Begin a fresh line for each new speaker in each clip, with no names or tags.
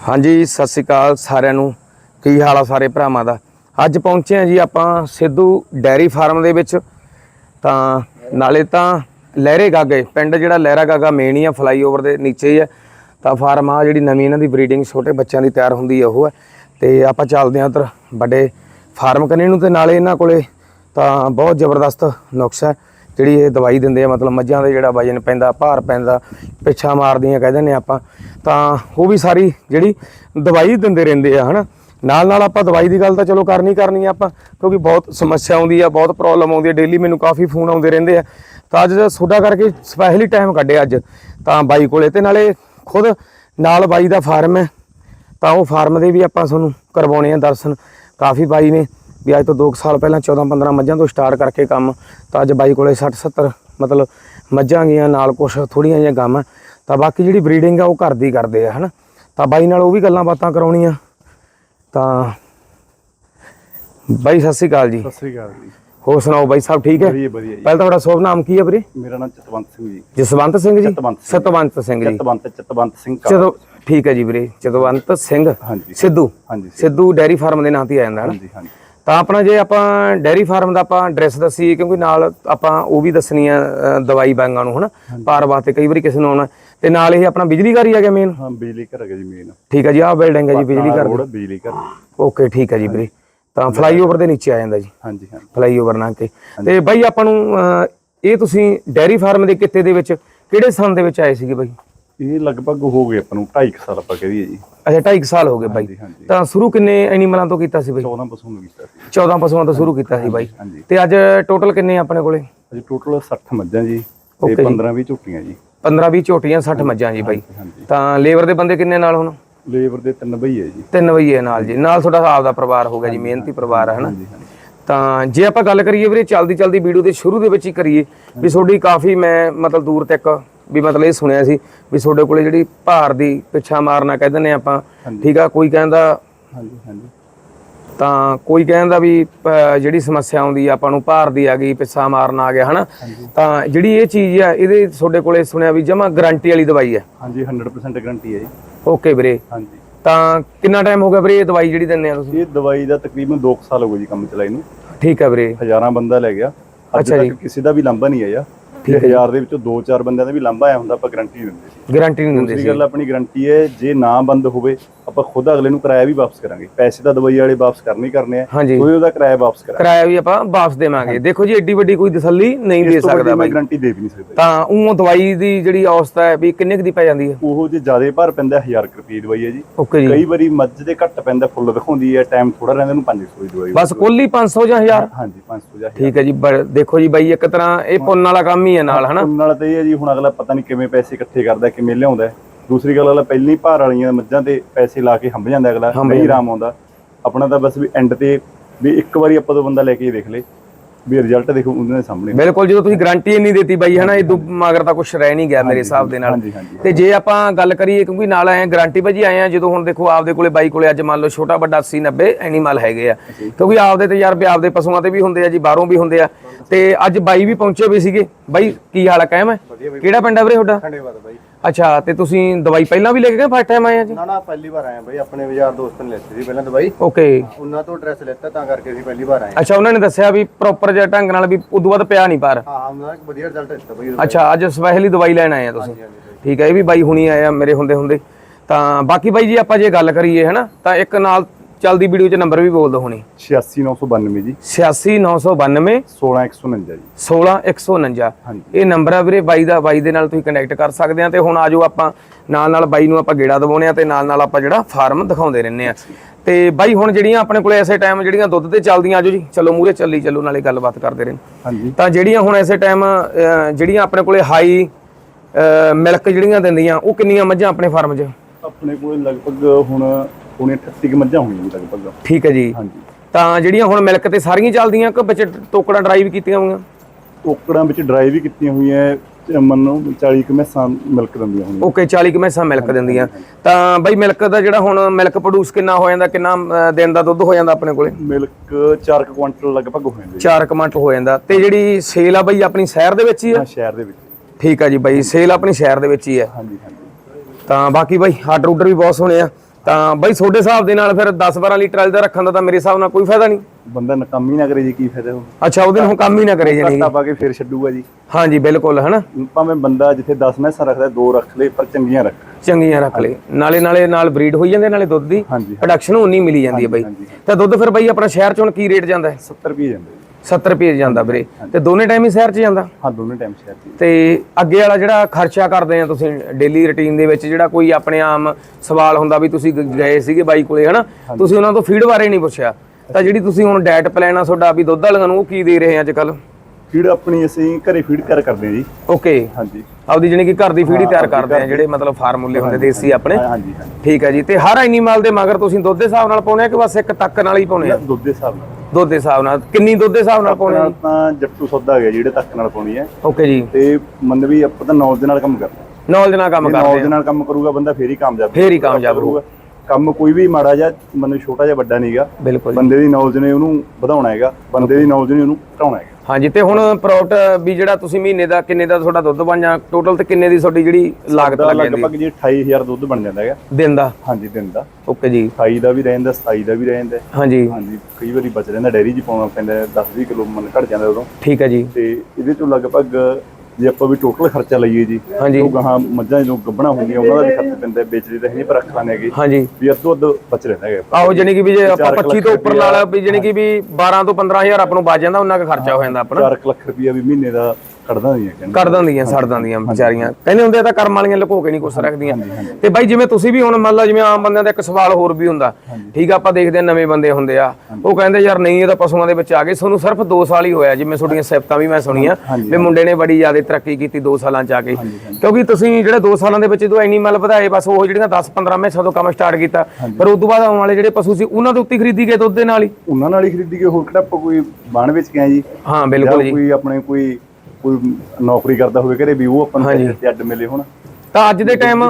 ਹਾਂਜੀ, ਸਤਿ ਸ੍ਰੀ ਅਕਾਲ ਸਾਰਿਆਂ ਨੂੰ। ਕੀ ਹਾਲ ਆ ਸਾਰੇ ਭਰਾਵਾਂ ਦਾ? ਅੱਜ ਪਹੁੰਚੇ ਆ ਜੀ ਆਪਾਂ ਸਿੱਧੂ ਡੈਰੀ ਫਾਰਮ ਦੇ ਵਿੱਚ। ਤਾਂ ਨਾਲੇ ਤਾਂ ਲਹਿਰੇ ਗਾਗੇ, ਪਿੰਡ ਜਿਹੜਾ ਲਹਿਰਾ ਗਾਗਾ ਮੇਨ ਹੀ ਆ ਫਲਾਈਓਵਰ ਦੇ ਨੀਚੇ ਹੀ ਆ। ਤਾਂ ਫਾਰਮ ਆ ਜਿਹੜੀ ਨਵੀਂ ਇਹਨਾਂ ਦੀ ਬਰੀਡਿੰਗ, ਛੋਟੇ ਬੱਚਿਆਂ ਦੀ ਤਿਆਰ ਹੁੰਦੀ ਆ ਉਹ ਹੈ ਤੇ ਆਪਾਂ ਚੱਲਦੇ ਆ ਉਧਰ ਵੱਡੇ ਫਾਰਮ ਕਨੇ ਨੂੰ ਤੇ ਨਾਲੇ ਇਹਨਾਂ ਕੋਲੇ ਤਾਂ ਬਹੁਤ ਜ਼ਬਰਦਸਤ ਨੁਕਸਾ ਹੈ ਜਿਹੜੀ ਇਹ ਦਵਾਈ ਦਿੰਦੇ ਆ, ਮਤਲਬ ਮੱਝਾਂ ਦੇ ਜਿਹੜਾ ਵਜਨ ਪੈਂਦਾ, ਭਾਰ ਪੈਂਦਾ, ਪਿੱਛਾ ਮਾਰਦੀਆਂ ਕਹਿ ਦਿੰਦੇ ਆਪਾਂ। ਤਾਂ ਉਹ ਵੀ ਸਾਰੀ ਜਿਹੜੀ ਦਵਾਈ ਦਿੰਦੇ ਰਹਿੰਦੇ ਆ, ਹਨਾ? ਨਾਲ ਨਾਲ ਆਪਾਂ ਦਵਾਈ ਦੀ ਗੱਲ ਤਾਂ ਚਲੋ ਕਰਨੀ ਕਰਨੀ ਆ ਆਪਾਂ, ਕਿਉਂਕਿ ਬਹੁਤ ਸਮੱਸਿਆ ਆਉਂਦੀ ਆ, ਬਹੁਤ ਪ੍ਰੋਬਲਮ ਆਉਂਦੀ ਆ ਡੇਲੀ ਮੈਨੂੰ ਕਾਫੀ ਫੋਨ ਆਉਂਦੇ ਰਹਿੰਦੇ ਆ। ਤਾਂ ਅੱਜ ਸੋਡਾ ਕਰਕੇ ਸਪੈਸ਼ਲੀ ਟਾਈਮ ਕੱਢਿਆ ਅੱਜ। ਤਾਂ ਬਾਈ ਕੋਲੇ ਤੇ ਨਾਲੇ ਖੁਦ ਨਾਲ ਬਾਈ ਦਾ ਫਾਰਮ ਹੈ, ਤਾਂ ਉਹ ਫਾਰਮ ਦੇ ਵੀ ਆਪਾਂ ਤੁਹਾਨੂੰ ਕਰਵਾਉਣੇ ਆ ਦਰਸ਼ਨ। ਕਾਫੀ ਬਾਈ ਨੇ ਵੀ ਅੱਜ ਤੋਂ 2 ਸਾਲ ਪਹਿਲਾਂ 14 15 ਮੱਝਾਂ ਤੋਂ ਸਟਾਰਟ ਕਰਕੇ ਕੰਮ, ਤਾਂ ਅੱਜ ਬਾਈ ਕੋਲੇ 60 70 ਮਤਲਬ ਮੱਝਾਂ ਗਈਆਂ, ਨਾਲ ਕੁਛ ਥੋੜੀਆਂ ਜਿਹੀਆਂ ਗਾਂ ਤਾਂ ਬਾਕੀ ਜਿਹੜੀ ਬਰੀਡਿੰਗ ਆ ਉਹ ਘਰ ਦੀ ਕਰਦੇ ਆ ਹਨਾ? ਤਾਂ ਬਾਈ ਨਾਲ ਉਹ ਵੀ ਗੱਲਾਂ ਬਾਤਾਂ ਕਰਾਉਣੀਆਂ। ਤਾਂ ਬਾਈ ਸਤਿ ਸ਼੍ਰੀ ਅਕਾਲ ਜੀ।
ਸਤਿ ਸ੍ਰੀ ਅਕਾਲ ਜੀ।
ਹੋਰ ਸੁਣਾਓ ਬਾਈ ਸਾਹਿਬ ਠੀਕ ਹੈ?
ਵਧੀਆ ਵਧੀਆ ਜੀ।
ਪਹਿਲਾਂ ਤੁਹਾਡਾ ਸ਼ੁਭ ਨਾਮ ਕੀ ਹੈ ਵੀਰੇ?
ਮੇਰਾ ਨਾਮ ਚਤਵੰਤ ਸਿੰਘ ਜੀ।
ਜਸਵੰਤ ਸਿੰਘ ਜੀ?
ਚਤਵੰਤ ਸਿੰਘ।
ਸਤਵੰਤ ਸਿੰਘ ਜੀ।
ਚਤਵੰਤ ਚਤਵੰਤ ਸਿੰਘ
ਚਲੋ ਠੀਕ ਹੈ ਜੀ ਵੀਰੇ। ਚਤਵੰਤ ਸਿੰਘ
ਹਾਂਜੀ।
ਸਿੱਧੂ।
ਹਾਂਜੀ
ਸਿੱਧੂ। ਡੈਰੀ ਫਾਰਮ ਦੇ ਨਾਂ ਤੇ ਆ ਜਾਂਦਾ
ਹਾਂਜੀ ਹਾਂਜੀ।
ਤਾਂ ਆਪਣਾ ਜੇ ਆਪਾਂ ਡੈਰੀ ਫਾਰਮ ਦਾ ਆਪਾਂ ਐਡਰੈਸ ਦੱਸੀਏ ਕਿਉਂਕਿ ਨਾਲ ਆਪਾਂ ਉਹ ਵੀ ਦੱਸਣੀ ਆ ਦਵਾਈ ਬਾਂਗਾਂ ਨੂੰ ਹਨਾ? ਪਾਰ ਵਾਸਤੇ ਕਈ ਵਾਰੀ ਕਿਸੇ ਨੂੰ ਆਉਣਾ। ਤੇ ਨਾਲ ਇਹ ਆਪਣਾ ਬਿਜਲੀ ਘਰ ਹੀ ਆ ਗਿਆ ਮੇਨ
ਹਾਂ ਬਿਜਲੀ ਘਰ ਹੈਗਾ ਜੀ ਮੇਨ
ਠੀਕ ਹੈ ਜੀ ਆਹ ਬਿਲਡਿੰਗ ਹੈ ਜੀ ਬਿਜਲੀ ਘਰ
ਰੋਡ ਬਿਜਲੀ ਘਰ।
ਓਕੇ ਠੀਕ ਹੈ ਜੀ ਵੀਰੇ। ਤਾਂ ਫਲਾਈਓਵਰ ਦੇ ਨੀਚੇ ਆ ਜਾਂਦਾ ਜੀ।
ਹਾਂਜੀ ਹਾਂਜੀ।
ਫਲਾਈਓਵਰ ਨਾਲ ਕੇ। ਤੇ ਬਾਈ ਆਪਾਂ ਨੂੰ ਇਹ ਤੁਸੀਂ ਡੈਰੀ ਫਾਰਮ ਦੇ ਕਿੱਤੇ ਦੇ ਵਿੱਚ ਕਿਹੜੇ ਸਾਲ ਦੇ ਵਿੱਚ ਆਏ ਸੀਗੇ ਬਾਈ?
ਇਹ ਲਗਭਗ ਹੋ ਗਏ ਆਪਾਂ ਨੂੰ 2.5 ਸਾਲ ਆਪਾਂ ਕਹਿ ਦਈਏ ਜੀ।
ਅੱਛਾ 2.5 ਸਾਲ ਹੋ ਗਏ ਬਾਈ। ਤਾਂ ਸ਼ੁਰੂ ਕਿੰਨੇ ਐਨੀਮਲਾਂ ਤੋਂ ਕੀਤਾ ਸੀ ਬਾਈ?
14 ਪਸ਼ੂ ਨੂੰ ਕੀਤਾ ਸੀ।
14 ਪਸ਼ੂਆਂ ਤੋਂ ਸ਼ੁਰੂ ਕੀਤਾ ਸੀ ਬਾਈ। ਤੇ ਅੱਜ ਟੋਟਲ ਕਿੰਨੇ ਆਪਣੇ ਕੋਲੇ?
ਅਜੇ ਟੋਟਲ 60 ਮੱਝਾਂ ਜੀ ਤੇ
Okay ਜੀ।
15 20 ਝੋਟੀਆਂ ਜੀ।
15 20 ਝੋਟੀਆਂ 60 ਮੱਝਾਂ ਜੀ ਬਾਈ।
ਹਾਂਜੀ
ਤਾਂ ਲੇਬਰ ਦੇ ਬੰਦੇ ਕਿੰਨੇ ਨਾਲ ਹੁਣ?
ਲੇਬਰ ਦੇ ਤਿੰਨ ਬਈ ਹੈ ਜੀ।
ਤਿੰਨ ਵਈਏ ਨਾਲ ਜੀ। ਨਾਲ ਤੁਹਾਡਾ ਆਪ ਦਾ ਪਰਿਵਾਰ ਹੋ ਗਿਆ ਜੀ ਮਿਹਨਤੀ ਪਰਿਵਾਰ ਹੈ ਹਨਾ ਤਾਂ ਜੇ ਆਪਾਂ ਗੱਲ ਕਰੀਏ ਵੀਰੇ ਚਲਦੀ ਚਲਦੀ ਵੀਡੀਓ ਦੇ ਸ਼ੁਰੂ ਦੇ ਵਿੱਚ ਹੀ ਕਰੀਏ ਵੀ ਤੁਹਾਡੀ ਕਾਫੀ ਮੈਂ ਮਤਲਬ ਦੂਰ ਤੱਕ ਵੀ ਮਤਲਬ ਇਹ ਸੁਣਿਆ ਸੀ ਵੀ ਤੁਹਾਡੇ ਕੋਲੇ ਜਿਹੜੀ ਭਾਰ ਦੀ ਪਿੱਛਾ ਮਾਰਨਾ ਕਹਿ ਦਿੰਦੇ ਆਪਾਂ ਠੀਕ ਆ? ਕੋਈ ਕਹਿੰਦਾ
ਹਾਂਜੀ ਹਾਂਜੀ।
ਤਾਂ ਕੋਈ ਕਹਿੰਦਾ ਵੀ ਜਿਹੜੀ ਸਮੱਸਿਆ ਆਉਂਦੀ ਆ ਆਪਾਂ ਨੂੰ ਭਾਰ ਦੀ ਆ ਗਈ ਪਿੱਛਾ ਮਾਰਨਾ ਆ ਗਿਆ ਹਨਾ? ਤਾਂ ਜਿਹੜੀ ਇਹ ਚੀਜ਼ ਆ ਇਹਦੇ ਤੁਹਾਡੇ ਕੋਲੇ ਸੁਣਿਆ ਵੀ ਜਮਾ ਗਾਰੰਟੀ ਵਾਲੀ ਦਵਾਈ ਹੈ
ਹਾਂਜੀ 100% ਗਾਰੰਟੀ ਹੈ ਜੀ।
ਓਕੇ ਵੀਰੇ।
ਹਾਂਜੀ।
ਤਾਂ ਕਿੰਨਾ ਟਾਈਮ ਹੋ ਗਿਆ ਵੀਰੇ ਇਹ ਦਵਾਈ ਜਿਹੜੀ ਦਿੰਦੇ ਆ ਤੁਸੀਂ?
ਇਹ ਦਵਾਈ ਦਾ ਤਕਰੀਬਨ 2 ਸਾਲ ਹੋ ਗਏ ਜੀ ਕੰਮ ਚਲਾਈ ਨੂੰ।
ਠੀਕ ਹੈ ਵੀਰੇ।
ਹਜ਼ਾਰਾਂ ਬੰਦਾ ਲੈ ਗਿਆ। ਅੱਜ
ਅੱਛਾ ਜੀ।
ਤੱਕ ਕਿਸੇ ਦਾ ਵੀ ਲਾਂਭਾ ਨਹੀਂ ਆਇਆ। ਤੇ ਹਜ਼ਾਰ ਦੇ ਵਿੱਚੋਂ 2-4 ਬੰਦਿਆਂ ਦਾ ਵੀ ਲਾਂਭਾ ਆਇਆ ਹੁੰਦਾ ਆਪਾਂ ਗਾਰੰਟੀ ਦਿੰਦੇ ਸੀ।
ਗਾਰੰਟੀ ਨਹੀਂ ਦਿੰਦੇ
ਦੂਸਰੀ
ਸੀ।
ਗੱਲ ਆਪਣੀ ਗਾਰੰਟੀ ਹੈ ਜੇ ਨਾ ਬੰਦ ਹੋਵੇ ਆਪਾਂ ਖੁਦ ਅਗਲੇ ਨੂੰ ਕਿਰਾਇਆ ਵੀ ਵਾਪਸ ਕਰਾਂਗੇ। ਪੈਸੇ ਤਾਂ ਦਵਾਈ ਵਾਲੇ ਵਾਪਸ ਕਰਨੇ ਕਰਨੇ ਆ।
ਹਾਂਜੀ।
ਕੋਈ ਉਹਦਾ ਕਿਰਾਇਆ ਵਾਪਸ ਕਰਾਂਗੇ
ਕਿਰਾਇਆ ਵੀ ਆਪਾਂ ਵਾਪਸ ਦੇਵਾਂਗੇ। ਦੇਖੋ ਜੀ ਐਡੀ ਵੱਡੀ ਕੋਈ ਤਸੱਲੀ ਨਹੀਂ ਦੇ
ਇਸ ਤੋਂ
ਸਕਦਾ
ਮੈਂ
ਬਾਈ।
ਗਾਰੰਟੀ ਦੇ ਵੀ ਨਹੀਂ ਸਕਦਾ।
ਤਾਂ ਉਹ ਦਵਾਈ ਦੀ ਜਿਹੜੀ ਔਸਤ ਹੈ ਵੀ ਕਿੰਨੇ ਕੁ ਦੀ ਪੈ ਜਾਂਦੀ ਹੈ?
ਉਹ ਜੇ ਜ਼ਿਆਦਾ ਭਾਰ ਪੈਂਦਾ 1000 ਰੁਪਏ ਦਵਾਈ ਹੈ ਜੀ।
ਓਕੇ ਜੀ।
ਕਈ ਵਾਰੀ ਮੱਝ ਦੇ ਘੱਟ ਪੈਂਦਾ ਫੁੱਲ ਦਿਖਾਉਂਦੀ ਹੈ ਟਾਈਮ ਥੋੜਾ ਰਹਿੰਦਾ ਨੂੰ 500 ਦੀ ਦਵਾਈ
ਬਸ ਕੁੱਲ ਹੀ 500 ਜਾਂ 1000
ਹਾਂਜੀ 500 ਜਾਂ
ਠੀਕ ਹੈ ਜੀ ਬੜ- ਦੇਖੋ ਜੀ ਬਾਈ ਇੱਕ ਤਰ੍ਹਾਂ ਇਹ ਪੁੰਨ ਵਾਲਾ ਕੰਮ ਹੀ ਹੈ ਨਾਲ ਹਨਾ?
ਉਹਨਾਂ ਨਾਲ ਤਾਂ ਇਹ ਹੈ ਜੀ ਹੁਣ ਅਗਲਾ ਪਤਾ ਨਹੀਂ ਕਿਵੇਂ ਪੈਸੇ ਇਕੱਠੇ ਕਰਦਾ ਕਿਵੇਂ ਲਿਆਉਂਦਾ ਹੈ। ਦੂਸਰੀ ਗੱਲ ਅਗਲਾ ਪਹਿਲਾਂ ਭਾਰ ਵਾਲੀਆਂ ਮੱਝਾਂ ਤੇ ਪੈਸੇ ਲਾ ਕੇ ਹੰਭ ਜਾਂਦਾ ਅਗਲਾ ਨਹੀਂ ਆਰਾਮ ਆਉਂਦਾ। ਆਪਣਾ ਤਾਂ ਬਸ ਵੀ ਐਂਡ ਤੇ ਵੀ ਇੱਕ ਵਾਰੀ ਆਪਾਂ ਤੋਂ ਬੰਦਾ ਲੈ ਕੇ ਦੇਖ ਲੇ ਵੀ ਰਿਜ਼ਲਟ ਦੇਖੋ ਉਹਨਾਂ ਦੇ ਸਾਹਮਣੇ।
ਬਿਲਕੁਲ ਜਦੋਂ ਤੁਸੀਂ ਗਾਰੰਟੀ ਨਹੀਂ ਦਿੱਤੀ ਬਾਈ ਹਨਾ ਇਹ ਮਗਰ ਤਾਂ ਕੁਝ ਰਹਿ ਨਹੀਂ ਗਿਆ ਮੇਰੇ ਹਿਸਾਬ ਦੇ ਨਾਲ। ਤੇ ਜੇ ਆਪਾਂ ਗੱਲ ਕਰੀਏ ਕਿਉਂਕਿ ਨਾਲ ਆਏ ਗਾਰੰਟੀ ਭਾਜੀ ਆਏ ਆ ਜਦੋਂ ਹੁਣ ਦੇਖੋ ਆਪਦੇ ਕੋਲੇ ਬਾਈ ਕੋਲੇ ਅੱਜ ਮੰਨ ਲਓ ਛੋਟਾ ਵੱਡਾ 80 90 ਐਨੀਮਲ ਹੈਗੇ ਆ। ਕਿਉਂਕਿ ਆਪਦੇ ਤਜਰਬੇ ਆਪਦੇ ਪਸ਼ੂਆਂ ਤੇ ਵੀ ਹੁੰਦੇ ਆ ਜੀ ਬਾਹਰੋਂ ਵੀ ਹੁੰਦੇ ਆ। ਤੇ ਅੱਜ ਬਾਈ ਵੀ ਪਹੁੰਚੇ ਵੀ ਸੀਗੇ। ਬਾਈ ਕੀ ਹਾਲ ਹੈ ਕਾਇਮ ਹੈ ਕਿਹੜਾ ਪਿੰਡ ਹੈ ਵੀਰੇ ਤੁਹਾਡਾ?
ਧੰਨਵਾਦ ਬਾਈ।
ਅੱਛਾ ਤੇ ਤੁਸੀਂ ਦਵਾਈ ਪਹਿਲਾਂ ਵੀ ਲੈ ਕੇ ਗਏ? ਫਸਟ ਟਾਈਮ ਆਏ ਆ ਜੀ?
ਨਾ ਨਾ ਪਹਿਲੀ ਵਾਰ ਆਏ ਆ ਬਾਈ। ਆਪਣੇ ਯਾਰ ਦੋਸਤ ਨੇ ਲੈਤੀ ਸੀ ਪਹਿਲਾਂ ਦਵਾਈ।
ਓਕੇ
ਉਹਨਾਂ ਤੋਂ ਐਡਰੈਸ ਲੈਤਾ ਤਾਂ ਕਰਕੇ ਅਸੀਂ ਪਹਿਲੀ ਵਾਰ ਆਏ
ਅੱਛਾ ਉਹਨਾਂ ਨੇ ਦੱਸਿਆ ਵੀ ਪ੍ਰੋਪਰ ਜਿਹਾ ਢੰਗ ਨਾਲ ਵੀ ਉਦੋਂ ਬਾਅਦ ਪਿਆ ਨਹੀਂ ਪਰ
ਹਾਂ ਹਾਂ ਉਹਨਾਂ ਇੱਕ ਵਧੀਆ ਰਿਜ਼ਲਟ ਦਿੱਤਾ ਬਾਈ।
ਅੱਛਾ ਅੱਜ ਸਪੈਸ਼ਲੀ ਦਵਾਈ ਲੈਣ ਆਏ ਆ ਤੁਸੀਂ। ਠੀਕ ਹੈ ਇਹ ਵੀ ਬਾਈ ਹੁਣੀ ਆਏ ਆ ਮੇਰੇ ਹੁੰਦੇ ਹੁੰਦੇ ਤਾਂ ਬਾਕੀ ਬਾਈ ਜੀ ਆਪਾਂ ਜੇ ਗੱਲ ਕਰੀਏ ਹਨਾ ਤਾਂ ਇੱਕ ਨਾਲ ਚੱਲਦੀ ਵੀਡੀਓ 'ਚ ਨੰਬਰ ਵੀ ਬੋਲ ਦੋ ਹੁਣੀ।
86992 ਜੀ।
86992
16149 ਜੀ।
16149
ਹਾਂਜੀ।
ਇਹ ਨੰਬਰ ਆ ਵੀਰੇ ਬਾਈ ਦਾ ਬਾਈ ਦੇ ਨਾਲ ਤੁਸੀਂ ਕਨੈਕਟ ਕਰ ਸਕਦੇ ਆ ਤੇ ਹੁਣ ਆਜੋ ਆਪਾਂ ਨਾਲ ਨਾਲ ਬਾਈ ਨੂੰ ਆਪਾਂ ਗੇੜਾ ਦਵਾਉਣੇ ਆ ਤੇ ਨਾਲ ਨਾਲ ਆਪਾਂ ਜਿਹੜਾ ਫਾਰਮ ਦਿਖਾਉਂਦੇ ਰਹਿੰਦੇ ਆ। ਤੇ ਬਾਈ ਹੁਣ ਜਿਹੜੀਆਂ ਆਪਣੇ ਕੋਲੇ ਐਸੇ ਟਾਈਮ ਜਿਹੜੀਆਂ ਦੁੱਧ ਤੇ ਚੱਲਦੀਆਂ ਆਜੋ ਜੀ ਚਲੋ ਮੂਰੇ ਚੱਲੀ ਚੱਲੋ ਨਾਲੇ ਗੱਲਬਾਤ ਕਰਦੇ ਰਹਿਣ।
ਹਾਂਜੀ।
ਤਾਂ ਜਿਹੜੀਆਂ ਹੁਣ ਐਸੇ ਟਾਈਮ ਜਿਹੜੀਆਂ ਆਪਣੇ ਕੋਲੇ ਹਾਈ ਮਿਲਕ ਜਿਹੜੀਆਂ ਦਿੰਦੀਆਂ ਉਹ ਕਿੰਨੀਆਂ ਮੱਝਾਂ ਆਪਣੇ ਫਾਰਮ 'ਚ?
ਆਪਣੇ ਕੋਲ ਲਗਭਗ ਹੁਣ ਹੁਣੇ 38 ਕੁ ਮੱਝਾਂ ਹੋਣੀਆਂ ਜੀ ਲਗਭਗ।
ਠੀਕ ਹੈ ਜੀ।
ਹਾਂਜੀ।
ਤਾਂ ਜਿਹੜੀਆਂ ਹੁਣ ਮਿਲਕ ਤੇ ਸਾਰੀਆਂ ਚੱਲਦੀਆਂ ਕਿ ਵਿੱਚ ਟੋਕੜਾ ਡਰਾਈਵ ਕੀਤੀਆਂ ਹੋਈਆਂ?
ਟੋਕੜਾਂ ਵਿੱਚ ਡਰਾਈ ਵੀ ਕੀਤੀਆਂ ਹੋਈਆਂ ਮੰਨੋ 40 ਕੁ ਮੈਸਾਂ ਮਿਲਕ ਦਿੰਦੀਆਂ ਹੋਣੀਆਂ
ਓਕੇ 40 ਕਿ ਮੈਸਾਂ ਮਿਲਕ ਦਿੰਦੀਆਂ। ਤਾਂ ਬਈ ਮਿਲਕ ਦਾ ਜਿਹੜਾ ਹੁਣ ਮਿਲਕ ਪ੍ਰੋਡਿਊਸ ਕਿੰਨਾ ਹੋ ਜਾਂਦਾ ਕਿੰਨਾ ਦਿਨ ਦਾ ਦੁੱਧ ਹੋ ਜਾਂਦਾ ਆਪਣੇ ਕੋਲੇ?
ਮਿਲਕ 4 ਕੁਇੰਟਲ ਲਗਭਗ ਹੋ ਜਾਂਦੇ
4 ਕਮੰਟ ਹੋ ਜਾਂਦਾ। ਤੇ ਜਿਹੜੀ ਸੇਲ ਆ ਬਈ ਆਪਣੀ ਸ਼ਹਿਰ ਦੇ ਵਿੱਚ ਹੀ ਆ
ਹਾਂ ਸ਼ਹਿਰ ਦੇ ਵਿੱਚ।
ਠੀਕ ਆ ਜੀ ਬਈ ਸੇਲ ਆਪਣੀ ਸ਼ਹਿਰ ਦੇ ਵਿੱਚ ਹੀ ਆ
ਹਾਂਜੀ ਹਾਂਜੀ।
ਤਾਂ ਬਾਕੀ ਬਾਈ ਆਰਡਰ ਆਰਡਰ ਵੀ ਬਹੁਤ ਸੋਹਣੇ ਆ। ਤਾਂ ਬਾਈ ਤੁਹਾਡੇ ਹਿਸਾਬ ਦੇ ਨਾਲ ਫਿਰ 10-12 ਲੀਟਰ ਵਾਲੀ ਦਾ ਰੱਖਣ ਦਾ ਤਾਂ ਮੇਰੇ ਹਿਸਾਬ ਨਾਲ ਕੋਈ ਫਾਇਦਾ ਨਹੀਂ।
ਬੰਦਾ ਨਕਾਮੀ ਨਾ ਕਰੇ ਜੀ ਕੀ ਫਾਇਦਾ ਉਹ?
ਅੱਛਾ ਉਹਦੇ ਨੂੰ ਕੰਮ ਹੀ ਨਾ ਕਰੇ ਜਾਨੀ
ਘੱਟਾ ਪਾ ਕੇ ਫਿਰ ਛੱਡੂਗਾ ਜੀ।
ਹਾਂਜੀ ਬਿਲਕੁਲ ਹਨਾ?
ਭਾਵੇਂ ਬੰਦਾ ਜਿੱਥੇ 10 ਮੈਸਾਂ ਰੱਖਦਾ ਦੋ ਰੱਖ ਲੇ ਪਰ ਚੰਗੀਆਂ ਰੱਖ।
ਚੰਗੀਆਂ ਰੱਖ ਲੈ। ਨਾਲੇ ਨਾਲੇ ਨਾਲ ਬਰੀਡ ਹੋਈ ਜਾਂਦੇ ਨਾਲੇ ਦੁੱਧ ਦੀ ਪ੍ਰੋਡਕਸ਼ਨ ਉਨੀ ਮਿਲੀ ਜਾਂਦੀ ਹੈ ਬਾਈ। ਤਾਂ ਦੁੱਧ ਫਿਰ ਬਾਈ ਆਪਣਾ ਸ਼ਹਿਰ ਚ ਕੀ ਰੇਟ ਜਾਂਦਾ ਹੈ?
70 ਰੁਪਏ ਜਾਂਦੇ
70 ਰੁਪਏ ਜਾਂਦਾ ਵੀਰੇ। ਤੇ ਦੋਨੇ ਟਾਈਮ ਹੀ ਸ਼ਹਿਰ ਚ ਜਾਂਦਾ?
ਹਾਂ ਦੋਨੇ ਟਾਈਮ ਸ਼ੇਅਰ ਜੀ
ਤੇ ਅੱਗੇ ਵਾਲਾ ਜਿਹੜਾ ਖਰਚਾ ਕਰਦੇ ਆ ਤੁਸੀਂ ਡੇਲੀ ਰੁਟੀਨ ਦੇ ਵਿੱਚ ਜਿਹੜਾ ਕੋਈ ਆਪਣੇ ਆਮ ਸਵਾਲ ਹੁੰਦਾ ਵੀ ਤੁਸੀਂ ਗ- ਗਏ ਸੀਗੇ ਬਾਈ ਕੋਲੇ ਹਨਾ? ਤੁਸੀਂ ਉਹਨਾਂ ਤੋਂ ਫੀਡ ਬਾਰੇ ਨਹੀਂ ਪੁੱਛਿਆ। ਤਾਂ ਜਿਹੜੀ ਤੁਸੀਂ ਹੁਣ ਡਾਈਟ ਪਲਾਨ ਆ ਤੁਹਾਡਾ ਵੀ ਦੁੱਧ ਵਾਲਿਆਂ ਨੂੰ ਉਹ ਕੀ ਦੇ ਰਹੇ ਆ ਅੱਜ ਕੱਲ
ਫੀਡ ਆਪਣੀ ਅਸੀਂ ਘਰੇ ਫੀਡ ਕਰ ਕਰਦੇ ਹਾਂ ਜੀ।
ਓਕੇ
ਹਾਂਜੀ।
ਆਪਦੀ ਜਾਣੀ ਕਿ ਘਰ ਦੀ ਫੀਡ ਹੀ ਤਿਆਰ ਕਰਦੇ ਆ ਜਿਹੜੇ ਮਤਲਬ ਫਾਰਮੂਲੇ ਹੁੰਦੇ ਦੇਸੀ ਆਪਣੇ।
ਹਾਂ- ਹਾਂਜੀ ਹਾਂਜੀ।
ਠੀਕ ਹੈ ਜੀ। ਤੇ ਹਰ ਐਨੀਮਲ ਦੇ ਮਗਰ ਤੁਸੀਂ ਦੁੱਧ ਦੇ ਹਿਸਾਬ ਨਾਲ ਪਾਉਣੇ ਆ ਕਿ ਬਸ ਇੱਕ ਤੱਕ ਨਾਲ ਹੀ ਪਾਉਣੇ ਆ?
ਦੁੱਧ ਦੇ ਹਿਸਾਬ ਨਾਲ।
ਦੁੱਧ ਦੇ ਹਿਸਾਬ ਨਾਲ ਕਿੰਨੀ ਦੁੱਧ ਦੇ ਹਿਸਾਬ ਨਾਲ ਪਾਉਣੇ
ਆਪਣਾ ਤਾਂ ਜੱਟੂ ਸੌਦਾ ਹੈਗਾ ਜਿਹੜੇ ਤੱਕ ਨਾਲ ਪਾਉਣੀ ਹੈ।
ਓਕੇ ਜੀ।
ਤੇ ਮੰਨ ਵੀ ਆਪਾਂ ਤਾਂ ਨੌਲੇਜ ਨਾਲ ਕੰਮ ਕਰਦਾ
ਨੌਲੇਜ ਨਾਲ ਕੰਮ ਕਰਦੇ
ਨੌਲੇਜ ਨਾਲ ਕੰਮ ਕਰੂਗਾ ਬੰਦਾ ਫੇਰ ਹੀ ਕਾਮਯਾਬ
ਫੇਰ ਹੀ ਕਾਮਯਾਬ
ਕਰੂਗਾ। ਕੰਮ ਕੋਈ ਵੀ ਮਾੜਾ ਜਾਂ ਮਨ ਛੋਟਾ ਜਾਂ ਵੱਡਾ ਨਹੀਂਗਾ। ਬੰਦੇ ਦੀ ਨੌਲੇਜ ਨੇ ਉਹਨੂੰ ਵਧਾਉਣਾ ਹੈਗਾ ਬੰਦੇ ਦੀ ਨੌਲੇਜ ਨੇ ਉਹਨੂੰ ਘਟਾਉਣਾ ਹੈਗਾ।
ਹਾਂਜੀ ਤੇ ਹੁਣ ਪ੍ਰੋਡਕਟ ਵੀ ਜਿਹੜਾ ਤੁਸੀਂ ਮਹੀਨੇ ਦਾ ਕਿੰਨੇ ਦਾ ਤੁਹਾਡਾ ਦੁੱਧ ਬਣ ਜਾ ਟੋਟਲ ਤੇ ਕਿੰਨੇ ਦੀ ਤੁਹਾਡੀ ਜਿਹੜੀ ਲਾਗਤ ਲੱਗ ਜਾਂਦੀ
ਲਗਭਗ ਜੀ 28000 ਦੁੱਧ ਬਣ ਜਾਂਦਾ ਹੈਗਾ।
ਦਿਨ ਦਾ?
ਹਾਂਜੀ ਦਿਨ ਦਾ।
ਓਕੇ ਜੀ।
28 ਦਾ ਵੀ ਰਹਿੰਦਾ 27 ਦਾ ਵੀ ਰਹਿੰਦਾ।
ਹਾਂਜੀ।
ਹਾਂਜੀ ਕਈ ਵਾਰੀ ਬਚ ਰਹਿੰਦਾ ਡੈਰੀ 'ਚ ਪਾਉਣਾ ਪੈਂਦਾ 10-20 ਕਿਲੋ ਮਨ ਘਟ ਜਾਂਦਾ ਉਦੋਂ।
ਠੀਕ ਹੈ ਜੀ।
ਤੇ ਇਹਦੇ ਤੋਂ ਲਗਭਗ ਜੇ ਆਪਾਂ ਵੀ ਟੋਟਲ ਖਰਚਾ ਲਈਏ ਜੀ
ਹਾਂਜੀ।
ਉਹ ਗਾਹਾਂ ਮੱਝਾਂ ਜੋ ਗੱਭਣਾ ਹੁੰਦੀਆਂ ਉਹਨਾਂ ਦਾ ਵੀ ਖਰਚ ਪੈਂਦਾ ਵੇਚਦੇ ਤਾਂ ਨਹੀਂ ਪਰ ਰੱਖ ਲਾਂਗੇ ਹੈਗੇ।
ਹਾਂਜੀ।
ਵੀ ਅੱਧੋ ਅੱਧ ਬਚ ਰਹਿੰਦਾ ਹੈਗਾ।
ਆਹੋ ਜਾਨੀ ਕਿ ਵੀ ਜੇ ਆਪਾਂ
ਚਾਰ ਕੁ
25 ਤੋਂ ਉੱਪਰ ਲਾ ਲਾ ਵੀ ਜਾਨੀ ਕਿ ਵੀ 12 ਤੋਂ 15000 ਆਪਾਂ ਨੂੰ ਬਚ ਜਾਂਦਾ ਉਹਨਾਂ ਕੁ ਖਰਚਾ ਹੋ ਜਾਂਦਾ ਆਪਣਾ।
4 ਲੱਖ ਰੁਪਇਆ ਵੀ ਮਹੀਨੇ ਦਾ ਕੱਢਦਾ ਨਹੀਂ ਹੈ ਕਹਿੰਦੇ
ਕਰ ਦਿੰਦੀਆਂ ਸੜ ਦਿੰਦੀਆਂ ਵਿਚਾਰੀਆਂ। ਕਹਿੰਦੇ ਹੁੰਦੇ ਆ ਤਾਂ ਕਰਮ ਵਾਲੀਆਂ ਲੁਕੋ ਕੇ ਨਹੀਂ ਕੁਛ ਰੱਖਦੀਆਂ। ਤੇ ਬਾਈ ਜਿਵੇਂ ਤੁਸੀਂ ਵੀ ਹੁਣ ਮੰਨ ਲਓ ਜਿਵੇਂ ਆਮ ਬੰਦਿਆਂ ਦਾ ਇੱਕ ਸਵਾਲ ਹੋਰ ਵੀ ਹੁੰਦਾ। ਠੀਕ ਆ ਆਪਾਂ ਦੇਖਦੇ ਆ ਨਵੇਂ ਬੰਦੇ ਹੁੰਦੇ ਆ। ਉਹ ਕਹਿੰਦੇ ਯਾਰ ਨਹੀਂ ਇਹ ਤਾਂ ਪਸ਼ੂਆਂ ਦੇ ਵਿੱਚ ਆ ਗਏ। ਤੁਹਾਨੂੰ ਸਿਰਫ 2 ਸਾਲ ਹੀ ਹੋਇਆ ਜਿਵੇਂ ਤੁਹਾਡੀਆਂ ਸਿਫਤਾਂ ਵੀ ਮੈਂ ਸੁਣੀਆਂ ਵੀ ਮੁੰਡੇ ਨੇ ਬੜੀ ਜ਼ਿਆਦਾ ਤਰੱਕੀ ਕੀਤੀ 2 ਸਾਲਾਂ ਚ ਆ ਕੇ। ਕਿਉਂਕਿ ਤੁਸੀਂ ਜਿਹੜੇ 2 ਸਾਲਾਂ ਦੇ ਵਿੱਚ ਜਦੋਂ ਐਨੀਮਲ ਵਧਾਏ ਬਸ ਉਹ ਜਿਹੜੀਆਂ 10 15 ਮੈਸਾਂ ਤੋਂ ਕੰਮ ਸਟਾਰਟ ਕੀਤਾ ਪਰ ਉਸ ਤੋਂ ਬਾਅਦ ਆਉਣ ਵਾਲੇ ਜਿਹੜੇ ਪਸ਼ੂ ਸੀ ਉਹਨਾਂ ਦੇ ਉੱਤੇ ਖਰੀਦੀ ਗਏ ਦੁੱਧ ਦੇ ਨਾਲ ਹੀ।
ਉਹਨਾਂ ਨਾਲ ਹੀ ਖਰੀਦੀ ਗਏ ਹੋਰ ਕਿਹੜਾ ਆਪਾਂ ਕੋਈ ਬਾਣ ਵਿੱਚ ਗਏ ਜੀ?
ਹਾਂ
ਜਾਂ
ਬਿਲਕੁਲ ਜੀ।
ਕੋਈ ਆਪਣੇ ਕੋਈ ਕੋਈ ਨੌਕਰੀ ਕਰਦਾ ਹੋਵੇ ਘਰੇ ਵੀ ਉਹ ਆਪਾਂ ਨੂੰ ਪੈਸੇ ਤੇ ਅੱਡ ਮਿਲੇ ਹੁਣ।
ਤਾਂ ਅੱਜ ਦੇ ਟਾਈਮ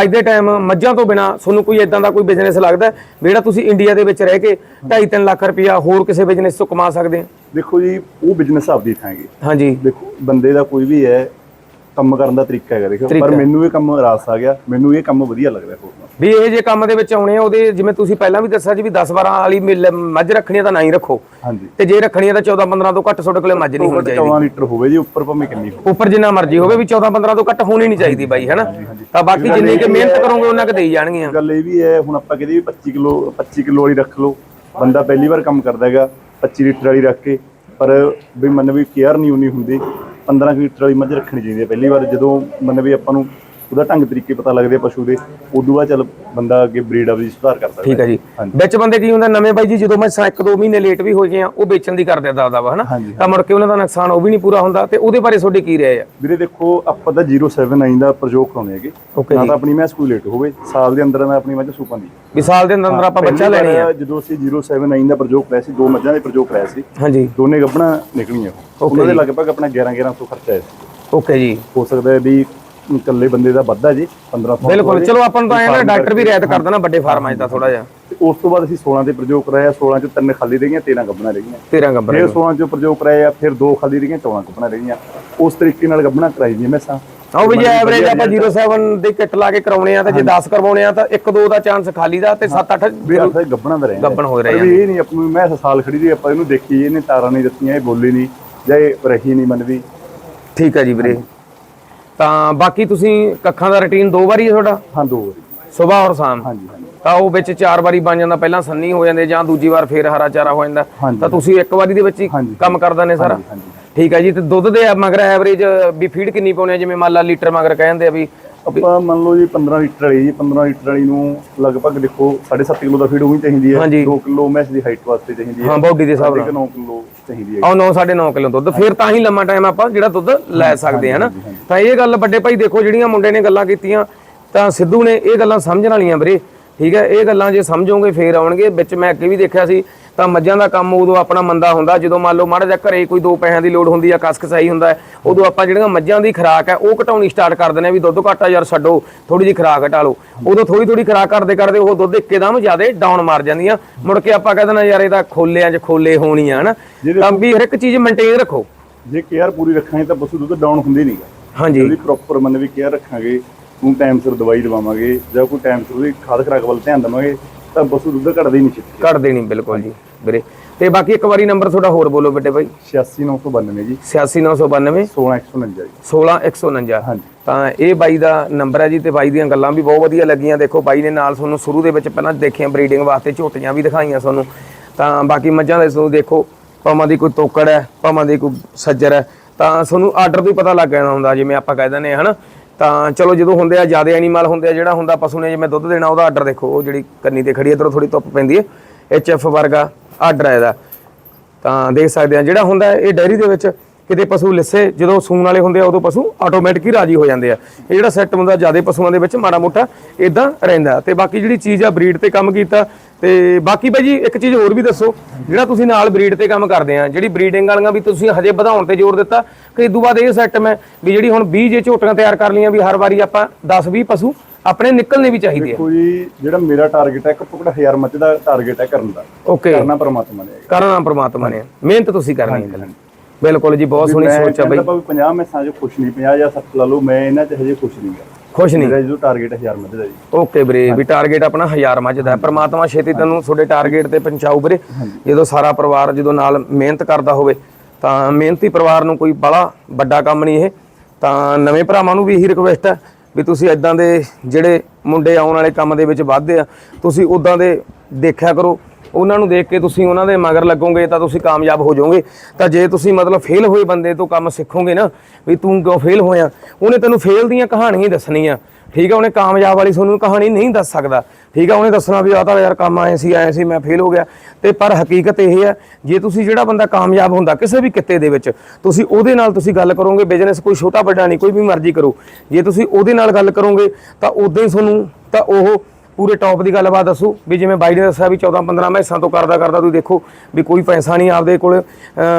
ਅੱਜ ਦੇ ਟਾਈਮ ਮੱਝਾਂ ਤੋਂ ਬਿਨਾ ਤੁਹਾਨੂੰ ਕੋਈ ਇਦਾਂ ਦਾ ਕੋਈ ਬਿਜ਼ਨਸ ਲੱਗਦਾ ਜਿਹੜਾ ਤੁਸੀਂ ਇੰਡੀਆ ਦੇ ਵਿੱਚ ਰਹਿ ਕੇ 2.5 ਲੱਖ ਰੁਪਇਆ ਹੋਰ ਕਿਸੇ ਬਿਜ਼ਨਸ ਤੋਂ ਕਮਾ ਸਕਦੇ
ਦੇਖੋ ਜੀ ਉਹ ਬਿਜ਼ਨਸ ਆਪਦੀ ਥਾਂ ਹੈਗੀ।
ਹਾਂਜੀ।
ਦੇਖੋ ਬੰਦੇ ਦਾ ਕੋਈ ਵੀ ਹੈ ਕੰਮ ਕਰਨ ਦਾ ਤਰੀਕਾ ਹੈਗਾ ਦੇਖੋ। ਪਰ ਮੈਨੂੰ ਇਹ ਕੰਮ ਰਾਸ ਆ ਗਿਆ ਮੈਨੂੰ ਇਹ ਕੰਮ ਵਧੀਆ ਲੱਗਦਾ ਹੋਰ। ਨਾਲੋਂ।
ਵੀ ਇਹ ਜੇ ਕੰਮ ਦੇ ਵਿੱਚ ਆਉਣੇ ਆ ਉਹਦੇ ਜਿਵੇਂ ਤੁਸੀਂ ਪਹਿਲਾਂ ਵੀ ਦੱਸਿਆ ਜੀ ਵੀ 10 12 ਵਾਲੀ ਮੱਝ ਰੱਖਣੀ ਤਾਂ ਨਾ ਹੀ ਰੱਖੋ।
ਹਾਂਜੀ।
ਤੇ ਜੇ ਰੱਖਣੀ ਆ ਤਾਂ 14 15 ਤੋਂ ਘੱਟ ਤੁਹਾਡੇ ਕੋਲੇ ਮੱਝ ਨਹੀਂ ਹੋਣੀ ਚਾਹੀਦੀ।
14 ਲੀਟਰ ਹੋਵੇ ਜੀ ਉੱਪਰ ਭਾਵੇਂ ਕਿੰਨੀ ਹੋਵੇ।
ਉੱਪਰ ਜਿੰਨਾ ਮਰਜ਼ੀ ਹੋਵੇ ਵੀ 14 15 ਤੋਂ ਘੱਟ ਹੋਣੀ ਨਹੀਂ ਚਾਹੀਦੀ ਬਾਈ ਹੈਨਾ? ਤਾਂ ਬਾਕੀ ਜਿੰਨੀ ਕਿ ਮਿਹਨਤ ਕਰੋਗੇ ਉਹਨਾਂ ਕਿ ਦੇਈ ਜਾਣਗੀਆਂ।
ਗੱਲ ਇਹ ਵੀ ਹੈ ਹੁਣ ਆਪਾਂ ਕਹਿੰਦੇ ਵੀ 25 ਕਿਲੋ 25 ਕਿਲੋ ਵਾਲੀ ਰੱਖ ਲਓ। ਬੰਦਾ ਪਹਿਲੀ ਵਾਰ ਕੰਮ ਕਰਦਾ ਹੈਗਾ 25 ਲੀਟਰ ਵਾਲੀ ਰੱਖ ਕੇ ਪਰ ਵੀ ਮਨ ਵੀ ਕੇਅਰ ਨਹੀਂ ਉਨੀ ਹੁੰਦੀ। 15 ਕੁ ਲੀਟਰ ਵਾਲੀ ਮੱਝ ਰੱਖਣੀ ਚਾਹੀਦੀ ਹੈ। ਪਹਿਲੀ ਵਾਰ ਜਦੋਂ ਮਤਲਬ ਵੀ ਆਪਾਂ ਨੂੰ ਉਹਦਾ ਢੰਗ ਤਰੀਕੇ ਪਤਾ ਲੱਗਦੇ ਪਸ਼ੂ ਦੇ ਉਦੋਂ ਬਾਅਦ ਚੱਲ ਬੰਦਾ ਅੱਗੇ ਬਰੀਡ ਆਪਦੀ ਸੁਧਾਰ ਕਰ ਸਕਦਾ
ਠੀਕ ਹੈ। ਜੀ। ਵਿੱਚ ਬੰਦੇ ਕੀ ਹੁੰਦਾ ਨਵੇਂ ਬਾਈ ਜੀ ਜਦੋਂ ਮੈਂ ਇੱਕ ਦੋ ਮਹੀਨੇ ਲੇਟ ਵੀ ਹੋ ਗਏ ਆ ਉਹ ਵੇਚਣ ਦੀ ਕਰਦੇ ਦਬਦਾ ਵਾ ਹਨਾ। ਤਾਂ ਮੁੜ ਕੇ ਉਹਨਾਂ ਦਾ ਨੁਕਸਾਨ ਉਹ ਵੀ ਨਹੀਂ ਪੂਰਾ ਹੁੰਦਾ ਤੇ ਉਹਦੇ ਬਾਰੇ ਤੁਹਾਡੇ ਕੀ ਰਾਏ ਆ?
ਵੀਰੇ ਦੇਖੋ ਆਪਾਂ ਤਾਂ 079 ਦਾ ਪ੍ਰਯੋਗ ਕਰਾਉਣੇ ਹੈਗੇ। ਨਾ ਤਾਂ ਆਪਣੀ ਮੈਸ ਕੋਈ ਲੇਟ ਹੋਵੇ ਸਾਲ ਦੇ ਅੰਦਰ ਮੈਂ ਆਪਣੀ ਮੱਝ ਸੂਪਾਂ ਦੀ
ਵੀ ਸਾਲ ਦੇ ਅੰਦਰ ਅੰਦਰ ਆਪਾਂ ਬੱਚਾ ਲੈਣੇ ਆ।
ਜਦੋਂ ਅਸੀਂ 079 ਦਾ ਪ੍ਰਯੋਗ ਕਰਾਇਆ ਸੀ ਦੋ ਮੱਝਾਂ ਦੇ ਪ੍ਰਯੋਗ ਕਰਾਇਆ ਸੀ
ਹਾਂਜੀ।
ਦੋਨੇ ਗੱਭਣਾ ਨਿਕਲੀਆਂ। ਉਹ। ਉਹਨਾਂ ਦੇ ਲਗਭਗ ਆਪਣਾ 11 1100 ਖਰਚਾ ਆਇਆ ਸੀ।
ਓਕੇ ਜੀ।
ਹੋ ਸਕਦਾ ਹੈ ਵੀ ਇਕੱਲੇ ਬੰਦੇ ਦਾ ਵੱਧਾ ਜੀ 1500
ਬਿਲਕੁਲ ਚਲੋ ਆਪਾਂ ਨੂੰ ਤਾਂ ਐਂ ਨਾ ਡਾਕਟਰ ਵੀ ਰਿਆਇਤ ਕਰ ਦੇਣਾ ਵੱਡੇ ਫਾਰਮਾਂ 'ਚ ਤਾਂ ਥੋੜਾ ਜਿਹਾ।
ਉਸ ਤੋਂ ਬਾਅਦ ਅਸੀਂ 16 ਤੇ ਪ੍ਰਯੋਗ ਕਰਾਇਆ 16 ਚ ਤਿੰਨ ਖਾਲੀ ਰਹੀਆਂ 13 ਗੱਭਣਾ ਰਹੀਆਂ।
13 ਗੱਬਰ
ਫਿਰ 16 ਚ ਪ੍ਰਯੋਗ ਕਰਾਇਆ ਫਿਰ ਦੋ ਖਾਲੀ ਰਹੀਆਂ 14 ਗੱਭਣਾ ਰਹੀਆਂ। ਉਸ ਤਰੀਕੇ ਨਾਲ ਗੱਭਣਾ ਕਰਾਈ ਦੀਆਂ ਮੈਸਾਂ।
ਆਓ ਵੀ ਜੇ ਐਵਰੇਜ ਆਪਾਂ 07 ਦੀ ਕਿੱਟ ਲਾ ਕੇ ਕਰਾਉਣੇ ਆ ਤੇ ਜੇ 10 ਕਰਵਾਉਣੇ ਆ ਤਾਂ 1 2 ਦਾ ਚਾਂਸ ਖਾਲੀ ਦਾ ਤੇ 7 8
ਵੀ ਆਖਰ ਗੱਭਣਾ ਦਾ ਰਹਿੰਦਾ।
ਗੱਬਣ ਹੋ ਰਹੇ
ਇਹ ਨਹੀਂ ਆਪਾਂ ਨੂੰ ਮੈਂ ਸਾਲ ਖੜੀ ਦੀ ਆਪਾਂ ਇਹਨੂੰ ਦੇਖੀ ਇਹਨੇ ਤਾਰਾਂ ਨਹੀਂ ਦਿੱਤੀਆਂ ਇਹ ਬੋਲੀ ਨਹੀਂ ਜਾਂ ਇਹ ਰਹੀ ਨਹੀਂ ਮਨ ਵੀ
ਠੀਕ ਹੈ ਜੀ ਵੀਰੇ। ਤਾਂ ਬਾਕੀ ਤੁਸੀਂ ਕੱਖਾਂ ਦਾ ਰੁਟੀਨ ਦੋ ਵਾਰੀ ਹੈ ਤੁਹਾਡਾ?
ਹਾਂ ਦੋ ਵਾਰੀ।
ਸਵੇਰ ਔਰ ਸ਼ਾਮ?
ਹਾਂਜੀ ਹਾਂਜੀ।
ਤਾਂ ਉਹ ਵਿੱਚ ਚਾਰ ਵਾਰੀ ਬਣ ਜਾਂਦਾ ਪਹਿਲਾਂ ਸੰਨੀ ਹੋ ਜਾਂਦੇ ਜਾਂ ਦੂਜੀ ਵਾਰ ਫੇਰ ਹਰਾ ਚਾਰਾ ਹੋ ਜਾਂਦਾ।
ਹਾਂਜੀ।
ਤਾਂ ਤੁਸੀਂ ਇੱਕ ਵਾਰੀ ਦੇ ਵਿੱਚ ਹੀ
ਹਾਂਜੀ।
ਕੰਮ ਕਰ ਦਿੰਦੇ ਸਾਰਾ?
ਹਾਂਜੀ
ਠੀਕ ਹੈ ਜੀ ਤੇ ਦੁੱਧ ਦੇ ਮਗਰ ਐਵਰੇਜ ਵੀ ਫੀਡ ਕਿੰਨੀ ਪਾਉਣੀ ਆ ਜਿਵੇਂ ਮੰਨ ਲਾ ਲੀਟਰ ਮਗਰ ਕਹਿੰਦੇ ਆ ਵੀ
ਆਪਾਂ ਮੰਨ ਲਓ ਜੀ 15 ਲੀਟਰ ਵਾਲੀ ਜੀ 15 ਲੀਟਰ ਵਾਲੀ ਨੂੰ ਲਗਭਗ ਦੇਖੋ 7.5 ਕਿਲੋ ਦਾ ਫੀਡ ਹੋਣੀ ਚਾਹੀਦੀ ਹੈ
ਹਾਂਜੀ।
2 ਕਿਲੋ ਮੈਸ ਦੀ ਹਾਈਟ ਵਾਸਤੇ ਚਾਹੀਦੀ ਹੈ।
ਹਾਂ ਬਾਡੀ ਦੇ ਹਿਸਾਬ ਨਾਲ।
9 ਕਿਲੋ ਚਾਹੀਦੀ ਹੈ।
ਆਹ 9 9.5 ਕਿਲੋ ਦੁੱਧ। ਫਿਰ ਤਾਂ ਹੀ ਲੰਮਾ ਟਾਈਮ ਆਪਾਂ ਜਿਹੜਾ ਦੁੱਧ ਲੈ ਸਕਦੇ ਹਾਂ ਨਾ ਤਾਂ ਇਹ ਗੱਲ ਵੱਡੇ ਭਾਈ ਦੇਖੋ ਜਿਹੜੀਆਂ ਮੁੰਡੇ ਨੇ ਗੱਲਾਂ ਕੀਤੀਆਂ ਤਾਂ ਸਿੱਧੂ ਨੇ ਇਹ ਗੱਲਾਂ ਸਮਝਣ ਵਾਲੀਆਂ ਵੀਰੇ। ਠੀਕ ਹੈ? ਇਹ ਗੱਲਾਂ ਜੇ ਸਮਝੋਗੇ ਫੇਰ ਆਉਣਗੇ। ਵਿੱਚ ਮੈਂ ਅੱਗੇ ਵੀ ਦੇਖਿਆ ਸੀ ਤਾਂ ਮੱਝਾਂ ਦਾ ਕੰਮ ਉਦੋਂ ਆਪਣਾ ਮੰਦਾ ਹੁੰਦਾ ਜਦੋਂ ਮੰਨ ਲਓ ਮਾੜਾ ਜਿਹਾ ਘਰੇ ਕੋਈ ਦੋ ਪੈਸਿਆਂ ਦੀ ਲੋੜ ਹੁੰਦੀ ਆ ਕਸਕਸਾਈ ਹੁੰਦਾ ਉਦੋਂ ਆਪਾਂ ਜਿਹੜੀਆਂ ਮੱਝਾਂ ਦੀ ਖੁਰਾਕ ਹੈ ਉਹ ਘਟਾਉਣੀ ਸਟਾਰਟ ਕਰ ਦਿੰਦੇ ਆ ਵੀ ਦੁੱਧ ਘਟਾ ਯਾਰ ਛੱਡੋ ਥੋੜੀ ਜਿਹੀ ਖੁਰਾਕ ਘਟਾ ਲਓ। ਉਦੋਂ ਥੋੜੀ ਥੋੜੀ ਖੁਰਾਕ ਕਰਦੇ ਕਰਦੇ ਉਹ ਦੁੱਧ ਇੱਕਦਮ ਜ਼ਿਆਦਾ ਡਾਊਨ ਮਾਰ ਜਾਂਦੀਆਂ। ਮੁੜ ਕੇ ਆਪਾਂ ਕਹਿ ਦੇਣਾ ਯਾਰ ਇਹ ਤਾਂ ਖੋਲਿਆਂ 'ਚ ਖੋਲੇ ਹੋਣੀਆਂ ਹਨਾ? ਤਾਂ ਵੀ ਹਰ ਇੱਕ ਚੀਜ਼ ਮੇਨਟੇਨ ਰੱਖੋ।
ਜੇ ਕੇਅਰ ਪੂਰੀ ਰੱਖਾਂਗੇ ਤਾਂ ਪਸ਼ੂ ਦੁੱਧ ਡਾਊਨ ਹੁੰਦੇ ਨਹੀਂਗਾ
ਹਾਂਜੀ।
ਉਹਦੀ ਪ੍ਰੋਪਰ ਮੰਨ ਵੀ ਕੇਅਰ ਰੱਖਾਂਗੇ ਨੂੰ ਟਾਈਮ ਸਿਰ ਦਵਾਈ ਦਵਾਵਾਂਗੇ ਜਾਂ ਕੋਈ ਟਾਈਮ ਸਿਰ ਉਹਦੀ ਖਾਦ ਖਰਾਕ ਵੱਲ ਧਿਆਨ ਦੇਵਾਂਗੇ ਤਾਂ ਪਸ਼ੂ ਦੁੱਧ ਘਟਦਾ ਹੀ ਨਹੀਂ ਛੇਤੀ
ਘਟ ਦੇਣੀ ਬਿਲਕੁਲ ਜੀ ਵੀਰੇ। ਤੇ ਬਾਕੀ ਇੱਕ ਵਾਰੀ ਨੰਬਰ ਤੁਹਾਡਾ ਹੋਰ ਬੋਲੋ ਬੇਟੇ ਬਾਈ।
86992 ਜੀ।
86992
16149 ਜੀ।
16149
ਹਾਂਜੀ।
ਤਾਂ ਇਹ ਬਾਈ ਦਾ ਨੰਬਰ ਹੈ ਜੀ ਤੇ ਬਾਈ ਦੀਆਂ ਗੱਲਾਂ ਵੀ ਬਹੁਤ ਵਧੀਆ ਲੱਗੀਆਂ। ਦੇਖੋ ਬਾਈ ਨੇ ਨਾਲ ਤੁਹਾਨੂੰ ਸ਼ੁਰੂ ਦੇ ਵਿੱਚ ਪਹਿਲਾਂ ਦੇਖੀਆਂ ਬਰੀਡਿੰਗ ਵਾਸਤੇ ਝੋਟੀਆਂ ਵੀ ਦਿਖਾਈਆਂ ਤੁਹਾਨੂੰ। ਤਾਂ ਬਾਕੀ ਮੱਝਾਂ ਦੇ ਤੁਹਾਨੂੰ ਦੇਖੋ ਭਾਵਾਂ ਦੀ ਕੋਈ ਤੋਕੜ ਹੈ ਭਾਵਾਂ ਦੀ ਕੋਈ ਸੱਜਰ ਹੈ। ਤਾਂ ਤੁਹਾਨੂੰ ਆਰਡਰ ਤੋਂ ਹੀ ਪਤਾ ਲੱਗ ਜਾਂਦਾ ਹੁੰਦਾ ਜਿਵੇਂ ਆਪਾਂ ਕਹਿ ਦਿੰਦੇ ਹਾਂ ਹਨਾ? ਤਾਂ ਚਲੋ ਜਦੋਂ ਹੁੰਦੇ ਆ, ਜ਼ਿਆਦਾ ਐਨੀਮਲ ਹੁੰਦੇ ਆ, ਜਿਹੜਾ ਹੁੰਦਾ ਪਸ਼ੂ ਨੇ, ਜਿਵੇਂ ਦੁੱਧ ਦੇਣਾ, ਉਹਦਾ ਆਰਡਰ ਦੇਖੋ, ਉਹ ਜਿਹੜੀ ਕੰਨੀ ਤੇ ਖੜੀ ਹੈ ਇਧਰੋਂ ਥੋੜੀ ਧੁੱਪ ਪੈਂਦੀ ਹੈ ਐਚ ਐਫ ਵਰਗਾ ਆਰਡਰ ਹੈ ਇਹਦਾ। ਤਾਂ ਦੇਖ ਸਕਦੇ ਆ, ਜਿਹੜਾ ਹੁੰਦਾ ਇਹ ਡੈਰੀ ਦੇ ਵਿੱਚ ਕਿਤੇ ਪਸ਼ੂ ਲਿੱਸੇ, ਜਦੋਂ ਸੂਣ ਵਾਲੇ ਹੁੰਦੇ ਆ, ਉਦੋਂ ਪਸ਼ੂ ਆਟੋਮੈਟਿਕ ਹੀ ਰਾਜੀ ਹੋ ਜਾਂਦੇ ਆ। ਇਹ ਜਿਹੜਾ ਸੈੱਟ ਹੁੰਦਾ, ਜ਼ਿਆਦਾ ਪਸ਼ੂਆਂ ਦੇ ਵਿੱਚ ਮਾੜਾ ਮੋਟਾ ਇਦਾਂ ਰਹਿੰਦਾ। ਤੇ ਬਾਕੀ ਜਿਹੜੀ ਚੀਜ਼ ਆ, ਬਰੀਡ ਤੇ ਕੰਮ ਕੀਤਾ ਤੇ ਬਾਕੀ ਭਾਈ ਜੀ ਇੱਕ ਚੀਜ਼ ਹੋਰ ਵੀ ਦੱਸੋ ਜਿਹੜਾ ਤੁਸੀਂ ਨਾਲ ਬਰੀਡ ਤੇ ਕੰਮ ਕਰਦੇ ਆ ਜਿਹੜੀ ਬਰੀਡਿੰਗ ਵਾਲੀਆਂ ਵੀ ਤੁਸੀਂ ਹਜੇ ਵਧਾਉਣ ਤੇ ਜ਼ੋਰ ਦਿੱਤਾ ਕਿ ਇਦੋਂ ਬਾਅਦ ਇਹ ਸੈੱਟ ਮੈਂ ਵੀ ਜਿਹੜੀ ਹੁਣ 20 ਜੇ ਝੋਟੀਆਂ ਤਿਆਰ ਕਰ ਲਈਆਂ ਵੀ ਹਰ ਵਾਰੀ ਆਪਾਂ 10 20 ਪਸ਼ੂ ਆਪਣੇ ਨਿਕਲਣੇ ਵੀ ਚਾਹੀਦੇ ਆ।
ਦੇਖੋ ਜੀ ਜਿਹੜਾ ਮੇਰਾ ਟਾਰਗੇਟ ਹੈ ਘੱਟੋ ਘੱਟ 1000 ਮੱਝ ਦਾ ਟਾਰਗੇਟ ਹੈ ਕਰਨ ਦਾ।
ਓਕੇ
ਕਰਨਾ ਪਰਮਾਤਮਾ ਨੇ।
ਕਰਨਾ ਪ੍ਰਮਾਤਮਾ ਨੇ। ਮਿਹਨਤ ਤੁਸੀਂ ਕਰਨੀ ਹੈ। ਬਿਲਕੁਲ ਜੀ ਬਹੁਤ ਸੋਹਣੀ ਸੋਚ ਆ ਬਈ।
ਕਹਿੰਦਾ ਵੀ 50 ਮੈਸਾਂ 'ਚ ਖੁਸ਼ ਨਹੀਂ 50 ਜਾਂ 60 ਲਾ ਲਓ ਮੈਂ ਇਹਨਾਂ 'ਚ ਹਜੇ ਖੁਸ਼ ਨਹੀਂ ਗਾ।
ਖੁਸ਼ ਨਹੀਂ।
ਮੇਰਾ ਜੋ ਟਾਰਗੇਟ 1000 ਮੱਝ ਦਾ ਜੀ।
ਓਕੇ ਵੀਰੇ ਵੀ ਟਾਰਗੇਟ ਆਪਣਾ 1000 ਮੱਝ ਦਾ ਹੈ। ਪ੍ਰਮਾਤਮਾ ਛੇਤੀ ਤੈਨੂੰ ਤੁਹਾਡੇ ਟਾਰਗੇਟ ਤੇ ਪਹੁੰਚਾਊ ਵੀਰੇ। ਜਦੋਂ ਸਾਰਾ ਪਰਿਵਾਰ ਜਦੋਂ ਨਾਲ ਮਿਹਨਤ ਕਰਦਾ ਹੋਵੇ ਤਾਂ ਮਿਹਨਤੀ ਪਰਿਵਾਰ ਨੂੰ ਕੋਈ ਬੜਾ ਵੱਡਾ ਕੰਮ ਨਹੀਂ ਇਹ। ਤਾਂ ਨਵੇਂ ਭਰਾਵਾਂ ਨੂੰ ਵੀ ਇਹੀ ਰਿਕੁਐਸਟ ਹੈ ਵੀ ਤੁਸੀਂ ਇਦਾਂ ਦੇ ਜਿਹੜੇ ਮੁੰਡੇ ਆਉਣ ਵਾਲੇ ਕੰਮ ਦੇ ਵਿੱਚ ਵੱਧਦੇ ਆ ਤੁਸੀਂ ਉਦਾਂ ਦੇ ਦੇਖਿਆ ਕਰੋ। ਉਹਨਾਂ ਨੂੰ ਦੇਖ ਕੇ ਤੁਸੀਂ ਉਹਨਾਂ ਦੇ ਮਗਰ ਲੱਗੋਗੇ ਤਾਂ ਤੁਸੀਂ ਕਾਮਯਾਬ ਹੋ ਜਾਓਗੇ। ਤਾਂ ਜੇ ਤੁਸੀਂ ਮਤਲਬ ਫੇਲ ਹੋਏ ਬੰਦੇ ਤੋਂ ਕੰਮ ਸਿੱਖੋਗੇ ਨਾ, ਵੀ ਤੂੰ ਕਿਉਂ ਫੇਲ ਹੋਇਆ? ਉਹਨੇ ਤੈਨੂੰ ਫੇਲ ਦੀਆਂ ਕਹਾਣੀਆਂ ਹੀ ਦੱਸਣੀਆਂ। ਠੀਕ ਆ, ਉਹਨੇ ਕਾਮਯਾਬ ਵਾਲੀ ਤੁਹਾਨੂੰ ਕਹਾਣੀ ਨਹੀਂ ਦੱਸ ਸਕਦਾ। ਠੀਕ ਆ, ਉਹਨੇ ਦੱਸਣਾ ਵੀ ਆ ਤਾਂ ਯਾਰ ਕੰਮ ਆਏ ਸੀ ਆਏ ਸੀ, ਮੈਂ ਫੇਲ ਹੋ ਗਿਆ। ਤੇ ਪਰ ਹਕੀਕਤ ਇਹ ਹੈ ਜੇ ਤੁਸੀਂ ਜਿਹੜਾ ਬੰਦਾ ਕਾਮਯਾਬ ਹੁੰਦਾ ਕਿਸੇ ਵੀ ਕਿੱਤੇ ਦੇ ਵਿੱਚ, ਤੁਸੀਂ ਉਹਦੇ ਨਾਲ ਤੁਸੀਂ ਗੱਲ ਕਰੋਗੇ ਬਿਜ਼ਨਸ ਕੋਈ ਛੋਟਾ ਵੱਡਾ ਨਹੀਂ, ਕੋਈ ਵੀ ਮਰਜ਼ੀ ਕਰੋ। ਜੇ ਤੁਸੀਂ ਉਹਦੇ ਨਾਲ ਗੱਲ ਕਰੋਗੇ, ਤਾਂ ਉਦਾਂ ਹੀ ਤੁਹਾਨੂੰ, ਤਾਂ ਉਹ ਪੂਰੇ ਟੌਪ ਦੀ ਗੱਲਬਾਤ ਦੱਸੋ ਵੀ ਜਿਵੇਂ ਬਾਈ ਨੇ ਦੱਸਿਆ ਵੀ 14 15 ਮੈਸਾਂ ਤੋਂ ਕਰਦਾ ਕਰਦਾ ਤੁਸੀਂ ਦੇਖੋ ਵੀ ਕੋਈ ਪੈਸਾ ਨਹੀਂ ਆਪਦੇ ਕੋਲ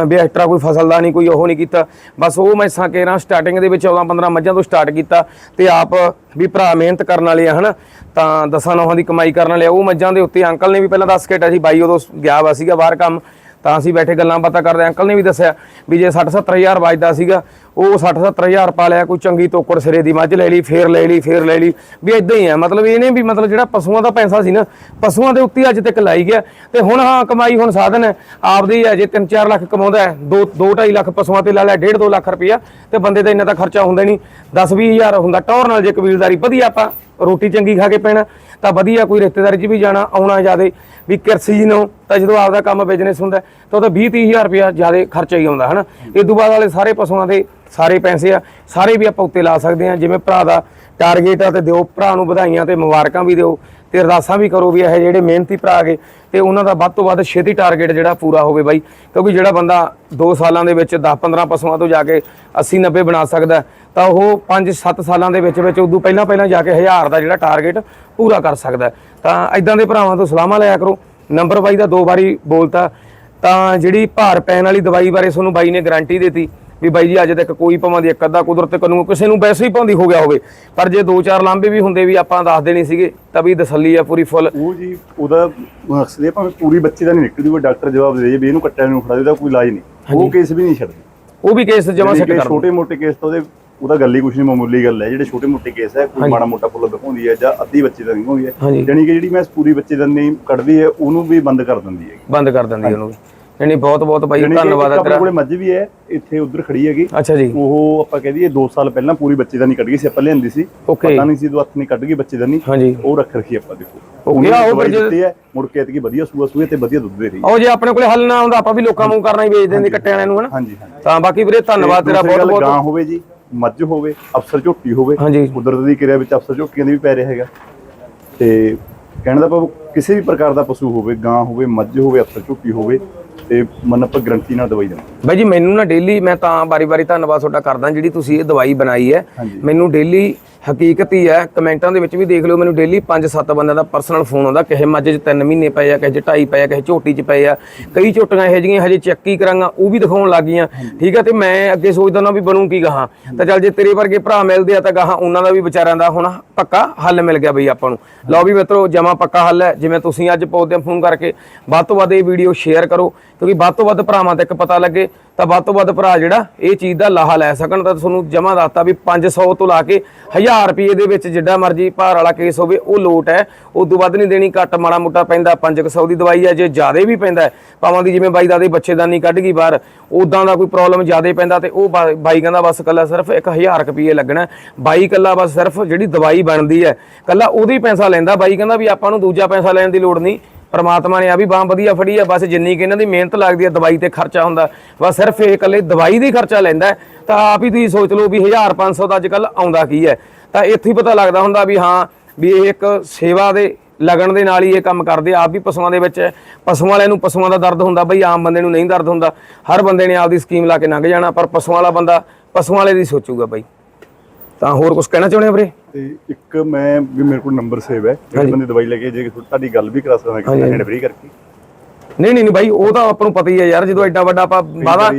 ਵੀ ਐਕਸਟਰਾ ਕੋਈ ਫਸਲ ਦਾ ਨਹੀਂ, ਕੋਈ ਉਹ ਨਹੀਂ ਕੀਤਾ। ਬਸ ਉਹ ਮੈਸਾਂ ਕੇਰਾਂ ਸਟਾਰਟਿੰਗ ਦੇ ਵਿੱਚ 14 15 ਮੱਝਾਂ ਤੋਂ ਸਟਾਰਟ ਕੀਤਾ ਤੇ ਆਪ ਵੀ ਭਰਾ ਮਿਹਨਤ ਕਰਨ ਵਾਲੇ ਆ, ਹਨਾ? ਤਾਂ ਦਸਾਂ ਨੌਹਾਂ ਦੀ ਕਮਾਈ ਕਰਨ ਵਾਲੇ ਆ। ਉਹ ਮੱਝਾਂ ਦੇ ਉੱਤੇ ਅੰਕਲ ਨੇ ਵੀ ਪਹਿਲਾਂ ਦੱਸ ਕੇ ਟਾ ਸੀ, ਬਾਈ ਉਦੋਂ ਗਿਆ ਵਾ ਸੀਗਾ ਬਾਹਰ ਕੰਮ। ਤਾਂ ਅਸੀਂ ਬੈਠੇ ਗੱਲਾਂ ਬਾਤਾਂ ਕਰਦੇ ਅੰਕਲ ਨੇ ਵੀ ਦੱਸਿਆ ਵੀ ਜੇ 60 70000 ਵੱਜਦਾ ਸੀਗਾ, ਉਹ 60 70000 ਪਾ ਲਿਆ, ਕੋਈ ਚੰਗੀ ਤੋਕੜ ਸਿਰੇ ਦੀ ਮੱਝ ਲੈ ਲਈ, ਫੇਰ ਲੈ ਲਈ, ਫੇਰ ਲੈ ਲਈ। ਵੀ ਇਦਾਂ ਹੀ ਆ, ਮਤਲਬ ਇਹਨੇ ਵੀ ਮਤਲਬ ਜਿਹੜਾ ਪਸ਼ੂਆਂ ਦਾ ਪੈਸਾ ਸੀ ਨਾ, ਪਸ਼ੂਆਂ ਦੇ ਉੱਤੇ ਅੱਜ ਤੱਕ ਲਾਈ ਗਿਆ। ਤੇ ਹੁਣ ਹਾਂ, ਕਮਾਈ ਹੁਣ ਸਾਧਨ ਹੈ। ਆਪਦੀ ਹੈ, ਜੇ 3-4 ਲੱਖ ਕਮਾਉਂਦਾ ਹੈ 2 2.5 ਲੱਖ ਪਸ਼ੂਆਂ ਤੇ ਲਾ ਲਿਆ 1.5 2 ਲੱਖ ਰੁਪਇਆ, ਤੇ ਬੰਦੇ ਦਾ ਇੰਨਾ ਤਾਂ ਖਰਚਾ ਹੁੰਦਾ ਨਹੀਂ। 10-20000 ਹੁੰਦਾ ਟੌਰ ਨਾਲ ਜੇ ਕਬੀਲਦਾਰੀ, ਵਧੀਆ ਆਪਾਂ ਰੋਟੀ ਚੰਗੀ ਖਾ ਕੇ ਪੈਣਾ। ਤਾਂ ਵਧੀਆ ਕੋਈ ਰਿਸ਼ਤੇਦਾਰੀ 'ਚ ਵੀ ਜਾਣਾ ਆਉਣਾ ਜਿਆਦੇ ਵੀ ਕਿਰਸੀ ਜੀ ਨੂੰ ਤਾਂ ਜਦੋਂ ਆਪਦਾ ਕੰਮ ਬਿਜ਼ਨਸ ਹੁੰਦਾ ਤਾਂ ਉਹਦਾ 20 30000 ਰੁਪਇਆ ਜਿਆਦੇ ਖਰਚਾ ਹੀ ਆਉਂਦਾ ਹਨਾ? ਇਹ ਤੋਂ ਬਾਅਦ ਵਾਲੇ ਸਾਰੇ ਪਸ਼ੂਆਂ ਦੇ ਸਾਰੇ ਪੈਸੇ ਆ ਸਾਰੇ ਵੀ ਆਪਾਂ ਉੱਤੇ ਲਾ ਸਕਦੇ ਆ ਜਿਵੇਂ ਭਰਾ ਦਾ ਟਾਰਗੇਟ ਆ ਤੇ ਦਿਓ ਭਰਾ ਨੂੰ ਵਧਾਈਆਂ ਤੇ ਮੁਬਾਰਕਾਂ ਵੀ ਦਿਓ ਤੇ ਅਰਦਾਸਾਂ ਵੀ ਕਰੋ ਵੀ ਇਹ ਜਿਹੜੇ ਮਿਹਨਤੀ ਭਰਾ ਹੈਗੇ ਤੇ ਉਹਨਾਂ ਦਾ ਵੱਧ ਤੋਂ ਵੱਧ ਛੇਤੀ ਟਾਰਗੇਟ ਜਿਹੜਾ ਪੂਰਾ ਹੋਵੇ ਬਾਈ ਕਿਉਂਕਿ ਜਿਹੜਾ ਬੰਦਾ 2 ਸਾਲਾਂ ਦੇ ਵਿੱਚ 10 15 ਪਸ਼ੂਆਂ ਤੋਂ ਜਾ ਕੇ 80 90 ਬਣਾ ਸਕਦਾ ਤਾਂ ਉਹ 5 7 ਸਾਲਾਂ ਦੇ ਵਿੱਚ ਵਿੱਚ ਉਦੋਂ ਪਹਿਲਾਂ ਪਹਿਲਾਂ ਜਾ ਕੇ 1000 ਦਾ ਜਿਹੜਾ ਟਾਰਗੇਟ ਪੂਰਾ ਕਰ ਸਕਦਾ। ਤਾਂ ਇਦਾਂ ਦੇ ਭਰਾਵਾਂ ਤੋਂ ਸਲਾਹਾਂ ਲਿਆ ਕਰੋ। ਨੰਬਰ ਬਾਈ ਦਾ ਦੋ ਵਾਰੀ ਬੋਲਤਾ। ਤਾਂ ਜਿਹੜੀ ਭਾਰ ਪੈਣ ਵਾਲੀ ਦਵਾਈ ਬਾਰੇ ਤੁਹਾਨੂੰ ਬਾਈ ਨੇ ਗਾਰੰਟੀ ਦਿੱਤੀ ਵੀ ਬਾਈ ਜੀ ਅੱਜ ਤੱਕ ਕੋਈ ਭਾਵਾਂ ਦੀ ਇੱਕ ਅੱਧਾ ਕੁਦਰਤ ਕਾਨੂੰਨ ਕਿਸੇ ਨੂੰ ਵੈਸੇ ਹੀ ਭਾਂਦੀ ਹੋ ਗਿਆ ਹੋਵੇ। ਪਰ ਜੇ ਦੋ ਚਾਰ ਲਾਂਬੇ ਵੀ ਹੁੰਦੇ ਵੀ ਆਪਾਂ ਦੱਸ ਦੇਣੀ ਸੀਗੇ ਤਾਂ ਵੀ ਤਸੱਲੀ ਆ ਪੂਰੀ ਫੁੱਲ।
ਉਹ ਜੀ ਉਹਦਾ ਮਕਸਦ ਇਹ ਭਾਵੇਂ ਪੂਰੀ ਬੱਚੇ ਦਾ ਨਹੀਂ ਨਿਕਲਦੀ ਕੋਈ ਡਾਕਟਰ ਜਵਾਬ ਦੇ ਦੇ ਵੀ ਇਹਨੂੰ ਕੱਟਿਆ ਨੂੰ ਫੜਾ ਦੇ ਕੋਈ ਇਲਾਜ ਨਹੀਂ। ਉਹ ਕੇਸ ਵੀ ਨਹੀਂ ਛੱਡਦੇ।
ਉਹ ਵੀ ਕੇਸ ਜਮਾ ਸੈੱਟ ਕਰ
ਛੋਟੇ ਮੋਟੇ ਕੇਸ ਤਾਂ ਉਹਦੇ ਉਹਦਾ ਗੱਲ ਹੀ ਕੁਛ ਨਹੀਂ ਮਾਮੂਲੀ ਗੱਲ ਹੈ। ਜਿਹੜੇ ਛੋਟੇ ਮੋਟੇ ਕੇਸ ਹੈ ਕੋਈ ਮਾੜਾ ਮੋਟਾ ਫੁੱਲ ਦਿਖਾਉਂਦੀ ਹੈ ਜਾਂ ਅੱਧੀ ਬੱਚੇ ਦਾ ਦਿਖਾਉਂਦੀ ਹੈ। ਜਾਣੀ ਕਿ ਜਿਹੜੀ ਮੈਂ ਪੂਰੀ ਬੱਚੇ ਦਾ ਨਹੀਂ ਕੱਢਦੀ ਹੈ ਉਹਨੂੰ ਵੀ ਬੰਦ ਕਰ ਦਿੰਦੀ ਹੈ
ਬੰਦ ਕਰ ਦਿੰਦੀ ਉਹਨੂੰ ਵੀ। ਨਹੀਂ ਬਹੁਤ ਬਹੁਤ
ਕਿ
ਧੰਨਵਾਦ ਹੈ
ਆਪਣੇ
ਤੇਰਾ।
ਕੋਲੇ ਮੱਝ ਵੀ ਹੈ ਇੱਥੇ ਉਧਰ ਖੜੀ ਹੈਗੀ।
ਅੱਛਾ ਜੀ।
ਉਹ ਆਪਾਂ ਕਹਿ ਦਈਏ 2 ਸਾਲ ਪਹਿਲਾਂ ਪੂਰੀ ਬੱਚੇ ਦਾ ਨਹੀਂ ਕੱਢ ਗਈ ਸੀ ਆਪਾਂ ਲਿਆਂਦੀ ਸੀ। ਪਤਾ ਨਹੀਂ ਸੀ ਦੋ ਹੱਥ ਨਹੀਂ ਕੱਢ ਗਈ ਬੱਚੇ ਦਾ ਨਹੀਂ। ਉਹ ਰੱਖ ਰੱਖੀ ਆਪਾਂ ਦੇਖੋ। ਉਹਨੂੰ ਦਵਾਈ
ਫਿਰ ਜੇ-
ਦਿੱਤੀ ਹੈ ਮੁੜ ਕੇ ਐਤਕੀ ਵਧੀਆ ਸੂਆ ਸੂਏ ਤੇ ਵਧੀਆ ਦੁੱਧ ਦੇ ਰਹੀ ਹੈ।
ਉਹ ਜੇ ਆਪਣੇ ਕੋਲੇ ਹੱਲ ਨਾ ਆਉਂਦਾ ਆਪਾਂ ਵੀ ਲੋਕਾਂ ਨੂੰ ਕਰਨਾ ਹੀ ਵੇਚ ਦਿੰਦੇ ਕੱਟੇ ਵਾਲਿਆਂ ਨੂੰ ਹਨਾ? ਤਾਂ ਬਾਕੀ ਵੀਰੇ ਧੰਨਵਾਦ ਤੇਰਾ ਬਹੁਤ ਬਹੁਤ।
ਗਾਂ ਹੋਵੇ ਜੀ। ਮੱਝ ਹੋਵੇ ਅਫਸਰ ਝੋਟੀ ਹੋਵੇ
ਹਾਂਜੀ।
ਕੁਦਰਤ ਦੀ ਕਿਰਿਆ ਵਿੱਚ ਅਫਸਰ ਝੋਟੀਆਂ ਦੀ ਵੀ ਪੈ ਰਿਹਾ ਹੈਗਾ। ਤੇ ਕਹਿਣ ਦਾ ਭਾਵ ਕਿਸੇ ਵੀ ਪ੍ਰਕਾਰ ਦਾ ਪਸ਼ੂ ਹੋਵੇ ਗਾਂ ਹੋਵੇ ਮੱਝ ਹੋਵੇ ਅਫਸਰ ਝੋਟੀ ਹੋਵੇ ਤੇ ਮਨ ਆਪਾਂ ਗਰੰਟੀ ਨਾਲ ਦਵਾਈ ਦਿੰਦੇ
ਬਾਈ ਜੀ ਮੈਨੂੰ ਨਾ ਡੇਲੀ ਮੈਂ ਤਾਂ ਬਾਰੀ-ਬਾਰੀ ਧੰਨਵਾਦ ਤੁਹਾਡਾ ਕਰਦਾ ਜਿਹੜੀ ਤੁਸੀਂ ਇਹ ਦਵਾਈ ਬਣਾਈ ਹੈ।
ਹਾਂਜੀ।
ਮੈਨੂੰ ਡੇਲੀ ਹਕੀਕਤ ਹੀ ਹੈ, ਕਮੈਂਟਾਂ ਦੇ ਵਿੱਚ ਵੀ ਦੇਖ ਲਿਓ, ਮੈਨੂੰ ਡੇਲੀ 5-7 ਬੰਦਿਆਂ ਦਾ ਪਰਸਨਲ ਫੋਨ ਆਉਂਦਾ ਕਿਸੇ ਮਾਝੇ 'ਚ 3 ਮਹੀਨੇ ਪਏ ਆ ਕਿਸੇ 'ਚ 2.5 ਪਏ ਆ ਕਿਸੇ ਝੋਟੀ 'ਚ ਪਏ ਆ। ਕਈ ਝੋਟੀਆਂ ਇਹੋ ਜਿਹੀਆਂ ਹਜੇ ਚੈੱਕ ਹੀ ਕਰਾਂਗਾ, ਉਹ ਵੀ ਦਿਖਾਉਣ ਲੱਗ ਗਈਆਂ। ਠੀਕ ਹੈ ਤੇ ਮੈਂ ਅੱਗੇ ਸੋਚਦਾ ਨਾ ਵੀ ਬਣੂ ਕੀ ਗਾਹਾਂ। ਤਾਂ ਚੱਲ ਜੇ ਤੇਰੇ ਵਰਗੇ ਭਰਾ ਮਿਲਦੇ ਆ ਤਾਂ ਗਾਹਾਂ ਉਹਨਾਂ ਦਾ ਵੀ ਵਿਚਾਰਿਆਂ ਦਾ ਹੁਣ ਪੱਕਾ ਹੱਲ ਮਿਲ ਗਿਆ ਬਈ ਆਪਾਂ ਨੂੰ। ਲਓ ਵੀ ਮਿੱਤਰੋ, ਜਮਾ ਪੱਕਾ ਹੱਲ ਹੈ, ਜਿਵੇਂ ਤੁਸੀਂ ਅੱਜ ਪੌਦੇ ਫੋਨ ਕਰਕੇ ਵੱਧ ਤੋਂ ਵੱਧ ਇਹ ਵੀਡੀਓ ਸ਼ੇਅਰ ਕਰੋ। ਕਿਉਂਕਿ ਵੱਧ ਤੋਂ ਵੱਧ ਭਰਾਵਾਂ ਤੱਕ ਪਤਾ ਲੱਗੇ ਤਾਂ ਵੱਧ ਤੋਂ ਵੱਧ ਭਰਾ ਜਿਹੜਾ ਇਹ ਚੀਜ਼ ਦਾ ਲਾਹਾ ਲੈ ਸਕਣ ਤਾਂ ਤੁਹਾਨੂੰ ਜਮਾ ਦੱਸਤਾ ਵੀ 500 ਤੋਂ ਲਾ ਕੇ 1000 ਰੁਪਏ ਦੇ ਵਿੱਚ ਜਿੱਡਾ ਮਰਜ਼ੀ ਭਾਰ ਵਾਲਾ ਕੇਸ ਹੋਵੇ ਉਹ ਲੋਟ ਹੈ। ਉਦੋਂ ਵੱਧ ਨਹੀਂ ਦੇਣੀ ਘੱਟ ਮਾੜਾ ਮੋਟਾ ਪੈਂਦਾ 500 ਦੀ ਦਵਾਈ ਹੈ ਜੇ ਜ਼ਿਆਦਾ ਵੀ ਪੈਂਦਾ ਹੈ, ਭਾਵਾਂ ਦੀ ਜਿਵੇਂ ਬਾਈ ਦਾ ਦੇ ਬੱਚੇਦਾਨੀ ਕੱਢ ਗਈ ਬਾਹਰ ਉਦਾਂ ਦਾ ਕੋਈ ਪ੍ਰੋਬਲਮ ਜ਼ਿਆਦਾ ਪੈਂਦਾ ਤੇ ਉਹ ਬਾਈ ਕਹਿੰਦਾ ਬਸ ਕੱਲਾ ਸਿਰਫ 1000 ਰੁਪਏ ਲੱਗਣਾ ਬਾਈ ਕੱਲਾ ਬਸ ਸਿਰਫ ਜਿਹੜੀ ਦਵਾਈ ਬਣਦੀ ਹੈ ਕੱਲਾ ਉਹਦੀ ਪੈਸਾ ਲੈਂਦਾ ਬਾਈ ਕਹਿੰਦਾ ਵੀ ਆਪਾਂ ਨੂੰ ਦੂਜਾ ਪੈਸਾ ਲੈਣ ਦੀ ਲੋੜ ਨਹੀਂ। ਪਰਮਾਤਮਾ ਨੇ ਆ ਵੀ ਬਾਹ ਵਧੀਆ ਫੜੀ ਆ, ਬਸ ਜਿੰਨੀ ਕਿ ਇਹਨਾਂ ਦੀ ਮਿਹਨਤ ਲੱਗਦੀ ਹੈ ਦਵਾਈ ਤੇ ਖਰਚਾ ਹੁੰਦਾ ਬਸ ਸਿਰਫ ਇਹ ਇਕੱਲੇ ਦਵਾਈ ਦੀ ਖਰਚਾ ਲੈਂਦਾ ਤਾਂ ਆਪ ਹੀ ਤੁਸੀਂ ਸੋਚ ਲਓ ਵੀ 1500 ਦਾ ਅੱਜ ਕੱਲ ਆਉਂਦਾ ਕੀ ਹੈ ਤਾਂ ਇੱਥੇ ਹੀ ਪਤਾ ਲੱਗਦਾ ਹੁੰਦਾ ਵੀ ਹਾਂ, ਵੀ ਇਹ ਇੱਕ ਸੇਵਾ ਦੇ ਲਗਨ ਦੇ ਨਾਲ ਹੀ ਇਹ ਕੰਮ ਕਰਦੇ ਆ। ਆਪ ਵੀ ਪਸ਼ੂਆਂ ਦੇ ਵਿੱਚ ਹੈ। ਪਸ਼ੂਆਂ ਵਾਲਿਆਂ ਨੂੰ ਪਸ਼ੂਆਂ ਦਾ ਦਰਦ ਹੁੰਦਾ, ਬਈ ਆਮ ਬੰਦੇ ਨੂੰ ਨਹੀਂ ਦਰਦ ਹੁੰਦਾ ਹਰ ਬੰਦੇ ਨੇ ਆਪਦੀ ਸਕੀਮ ਲਾ ਕੇ ਲੰਘ ਜਾਣਾ, ਪਰ ਪਸ਼ੂਆਂ ਵਾਲਾ ਬੰਦਾ, ਪਸ਼ੂਆਂ ਵਾਲੇ ਦੀ ਸੋਚੂਗਾ ਬਈ ਤਾਂ ਹੋਰ ਕੁਝ ਕਹਿਣਾ ਚਾਹੁੰਦੇ ਆ ਵੀਰੇ?
ਤੇ ਇੱਕ ਮੈਂ ਵੀ ਮੇਰੇ ਕੋਲ ਨੰਬਰ ਸੇਵ ਹੈ ਜਿਹੜੇ ਬੰਦੇ ਦਵਾਈ ਲੈ ਕੇ ਜੇ ਤੁਹਾਡੀ ਗੱਲ ਵੀ ਕਰਾ ਸਕਦਾ ਕਿ ਹੈਂਡ ਫ੍ਰੀ ਕਰਕੇ।
ਨਹੀਂ ਨਹੀਂ ਨਹੀਂ ਬਾਈ ਉਹ ਤਾਂ ਆਪਾਂ ਨੂੰ ਪਤਾ ਹੀ ਹੈ ਯਾਰ ਜਦੋਂ ਐਡਾ ਵੱਡਾ ਆਪਾਂ ਵਾਦਾ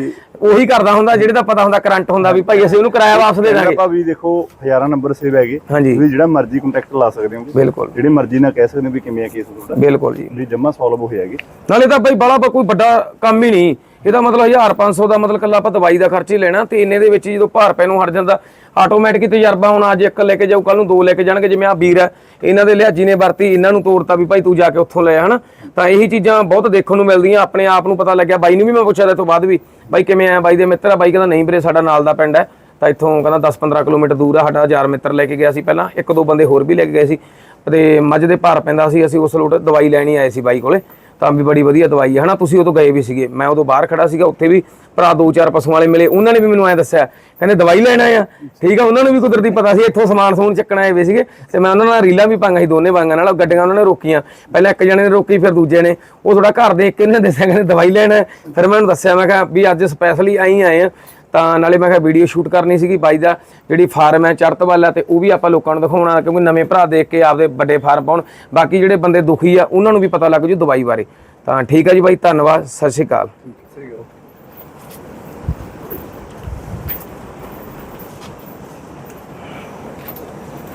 ਉਹੀ ਕਰਦਾ ਹੁੰਦਾ ਜਿਹੜੇ ਦਾ ਪਤਾ ਹੁੰਦਾ ਕਰੰਟ ਹੁੰਦਾ ਵੀ ਭਾਈ ਅਸੀਂ ਉਹਨੂੰ ਕਿਰਾਇਆ ਵਾਪਸ ਦੇ ਦਾਂਗੇ।
ਆਪਾਂ ਵੀ ਦੇਖੋ ਹਜ਼ਾਰਾਂ ਨੰਬਰ ਸੇਵ ਹੈਗੇ ਵੀ ਜਿਹੜਾ ਮਰਜ਼ੀ ਕੰਟੈਕਟ ਲਾ ਸਕਦੇ ਹੋ।
ਬਿਲਕੁਲ।
ਜਿਹੜੇ ਮਰਜ਼ੀ ਨਾਲ ਕਹਿ ਸਕਦੇ ਹੋ ਵੀ ਕਿਵੇਂ ਆ ਕੇਸ ਤੁਹਾਡਾ।
ਬਿਲਕੁਲ ਜੀ।
ਵੀ ਜਮਾ ਸੋਲਵ ਹੋ ਜਾਏਗੀ।
ਨਾਲੇ ਤਾਂ ਬਾਈ ਬੜਾ ਕੋਈ ਵੱਡਾ ਕੰਮ ਹੀ ਨਹੀਂ। ਇਹਦਾ ਮਤਲਬ 1500 ਦਾ ਮਤਲਬ ਕੱਲਾ ਆਪਾਂ ਦਵਾਈ ਦਾ ਖਰਚ ਹੀ ਲੈਣਾ ਤੇ ਇੰਨੇ ਦੇ ਵਿੱਚ ਜਦੋਂ ਭਾਰ ਪੈ ਨੂੰ ਹਟ ਜਾਂਦਾ ਆਟੋਮੈਟਿਕ ਹੀ ਤਜਰਬਾ ਹੁਣ ਅੱਜ ਇੱਕ ਲੈ ਕੇ ਜਾਊ ਕੱਲ ਨੂੰ ਦੋ ਲੈ ਕੇ ਜਾਣਗੇ ਜਿਵੇਂ ਆ ਵੀਰ ਹੈ ਇਹਨਾਂ ਦੇ ਲਿਹਾਜੀ ਨੇ ਵਰਤੀ ਇਹਨਾਂ ਨੂੰ ਤੋੜਤਾ ਵੀ ਭਾਈ ਤੂੰ ਜਾ ਕੇ ਉੱਥੋਂ ਲੈ ਆ, ਹਨਾ। ਤਾਂ ਇਹੀ ਚੀਜ਼ਾਂ ਬਹੁਤ ਦੇਖਣ ਨੂੰ ਮਿਲਦੀਆਂ ਆਪਣੇ ਆਪ ਨੂੰ ਪਤਾ ਲੱਗਿਆ ਬਾਈ ਨੂੰ ਵੀ ਮੈਂ ਪੁੱਛਿਆ ਤੇ ਤੋਂ ਬਾਅਦ ਵੀ ਬਾਈ ਕਿਵੇਂ ਆ ਬਾਈ ਦੇ ਮਿੱਤਰ ਆ ਬਾਈ ਕਹਿੰਦਾ ਨਹੀਂ ਵੀਰੇ ਸਾਡਾ ਨਾਲ ਦਾ ਪਿੰਡ ਹੈ। ਤਾਂ ਇੱਥੋਂ ਕਹਿੰਦਾ 10-15 ਕਿਲੋਮੀਟਰ ਦੂਰ ਆ ਸਾਡਾ ਹਜ਼ਾਰ ਮਿੱਤਰ ਲੈ ਕੇ ਗਿਆ ਸੀ ਪਹਿਲਾਂ ਇੱਕ ਦੋ ਬੰਦੇ ਹੋਰ ਵੀ ਲੈ ਕੇ ਗਏ ਸੀ। ਤੇ ਮੱਝ ਦੇ ਭਾਰ ਪੈਂਦਾ ਸੀ ਅਸੀਂ ਉਸ ਲੋਟ ਦਵਾਈ ਲੈਣੀ ਆਏ ਸੀ ਬਾਈ ਕੋਲੇ। ਤਾਂ ਵੀ ਬੜੀ ਵਧੀਆ ਦਵਾਈ ਹੈ ਹਨਾ? ਤੁਸੀਂ ਉਦੋਂ ਗਏ ਵੀ ਸੀਗੇ। ਮੈਂ ਉਦੋਂ ਬਾਹਰ ਖੜਾ ਸੀਗਾ, ਉੱਥੇ ਵੀ ਭਰਾ ਦੋ ਚਾਰ ਪਸ਼ੂਆਂ ਵਾਲੇ ਮਿਲੇ, ਉਹਨਾਂ ਨੇ ਵੀ ਮੈਨੂੰ ਐਂ ਦੱਸਿਆ, ਕਹਿੰਦੇ ਦਵਾਈ ਲੈਣਾ ਆ। ਠੀਕ ਆ, ਉਹਨਾਂ ਨੂੰ ਵੀ ਕੁਦਰਤੀ ਪਤਾ ਸੀ, ਇੱਥੋਂ ਸਮਾਨ ਸਮੂਨ ਚੱਕਣ ਆਏ ਵੇ ਸੀਗੇ। ਤੇ ਮੈਂ ਉਹਨਾਂ ਨਾਲ ਰੀਲਾਂ ਵੀ ਪਾਈਆਂ ਸੀ, ਦੋਨੇ ਵਾਂਗਾਂ ਨਾਲ, ਗੱਡੀਆਂ ਉਹਨਾਂ ਨੇ ਰੋਕੀਆਂ। ਪਹਿਲਾਂ ਇੱਕ ਜਣੇ ਨੇ ਰੋਕੀ, ਫਿਰ ਦੂਜੇ ਨੇ। ਉਹ ਥੋੜਾ ਘਰ ਦੇਖ ਕੇ ਉਹਨਾਂ ਨੇ ਦੱਸਿਆ, ਕਹਿੰਦੇ ਦਵਾਈ ਲੈਣਾ ਫਿਰ ਮੈਂ ਉਹਨੂੰ ਦੱਸਿਆ, ਮੈਂ ਕਿਹਾ ਵੀ ਅੱਜ ਸਪੈਸ਼ਲੀ ਆਈ ਆਏ ਆ। ਤਾਂ ਨਾਲੇ ਮੈਂ ਕਿਹਾ ਵੀਡੀਓ ਸ਼ੂਟ ਕਰਨੀ ਸੀਗੀ ਬਾਈ ਦਾ, ਜਿਹੜੀ ਫਾਰਮ ਹੈ ਚੜਤ ਵਾਲਾ ਤੇ ਉਹ ਵੀ ਆਪਾਂ ਲੋਕਾਂ ਨੂੰ ਦਿਖਾਉਣਾ, ਕਿਉਂਕਿ ਨਵੇਂ ਭਰਾ ਦੇਖ ਕੇ ਆਪਦੇ ਵੱਡੇ ਫਾਰਮ ਪਾਉਣ। ਬਾਕੀ ਜਿਹੜੇ ਬੰਦੇ ਦੁਖੀ ਆ, ਉਹਨਾਂ ਨੂੰ ਵੀ ਪਤਾ ਲੱਗ ਜੂ ਦਵਾਈ ਬਾਰੇ। ਤਾਂ ਠੀਕ ਹੈ ਜੀ ਬਾਈ, ਧੰਨਵਾਦ ਸਤਿ ਸ਼੍ਰੀ ਅਕਾਲ।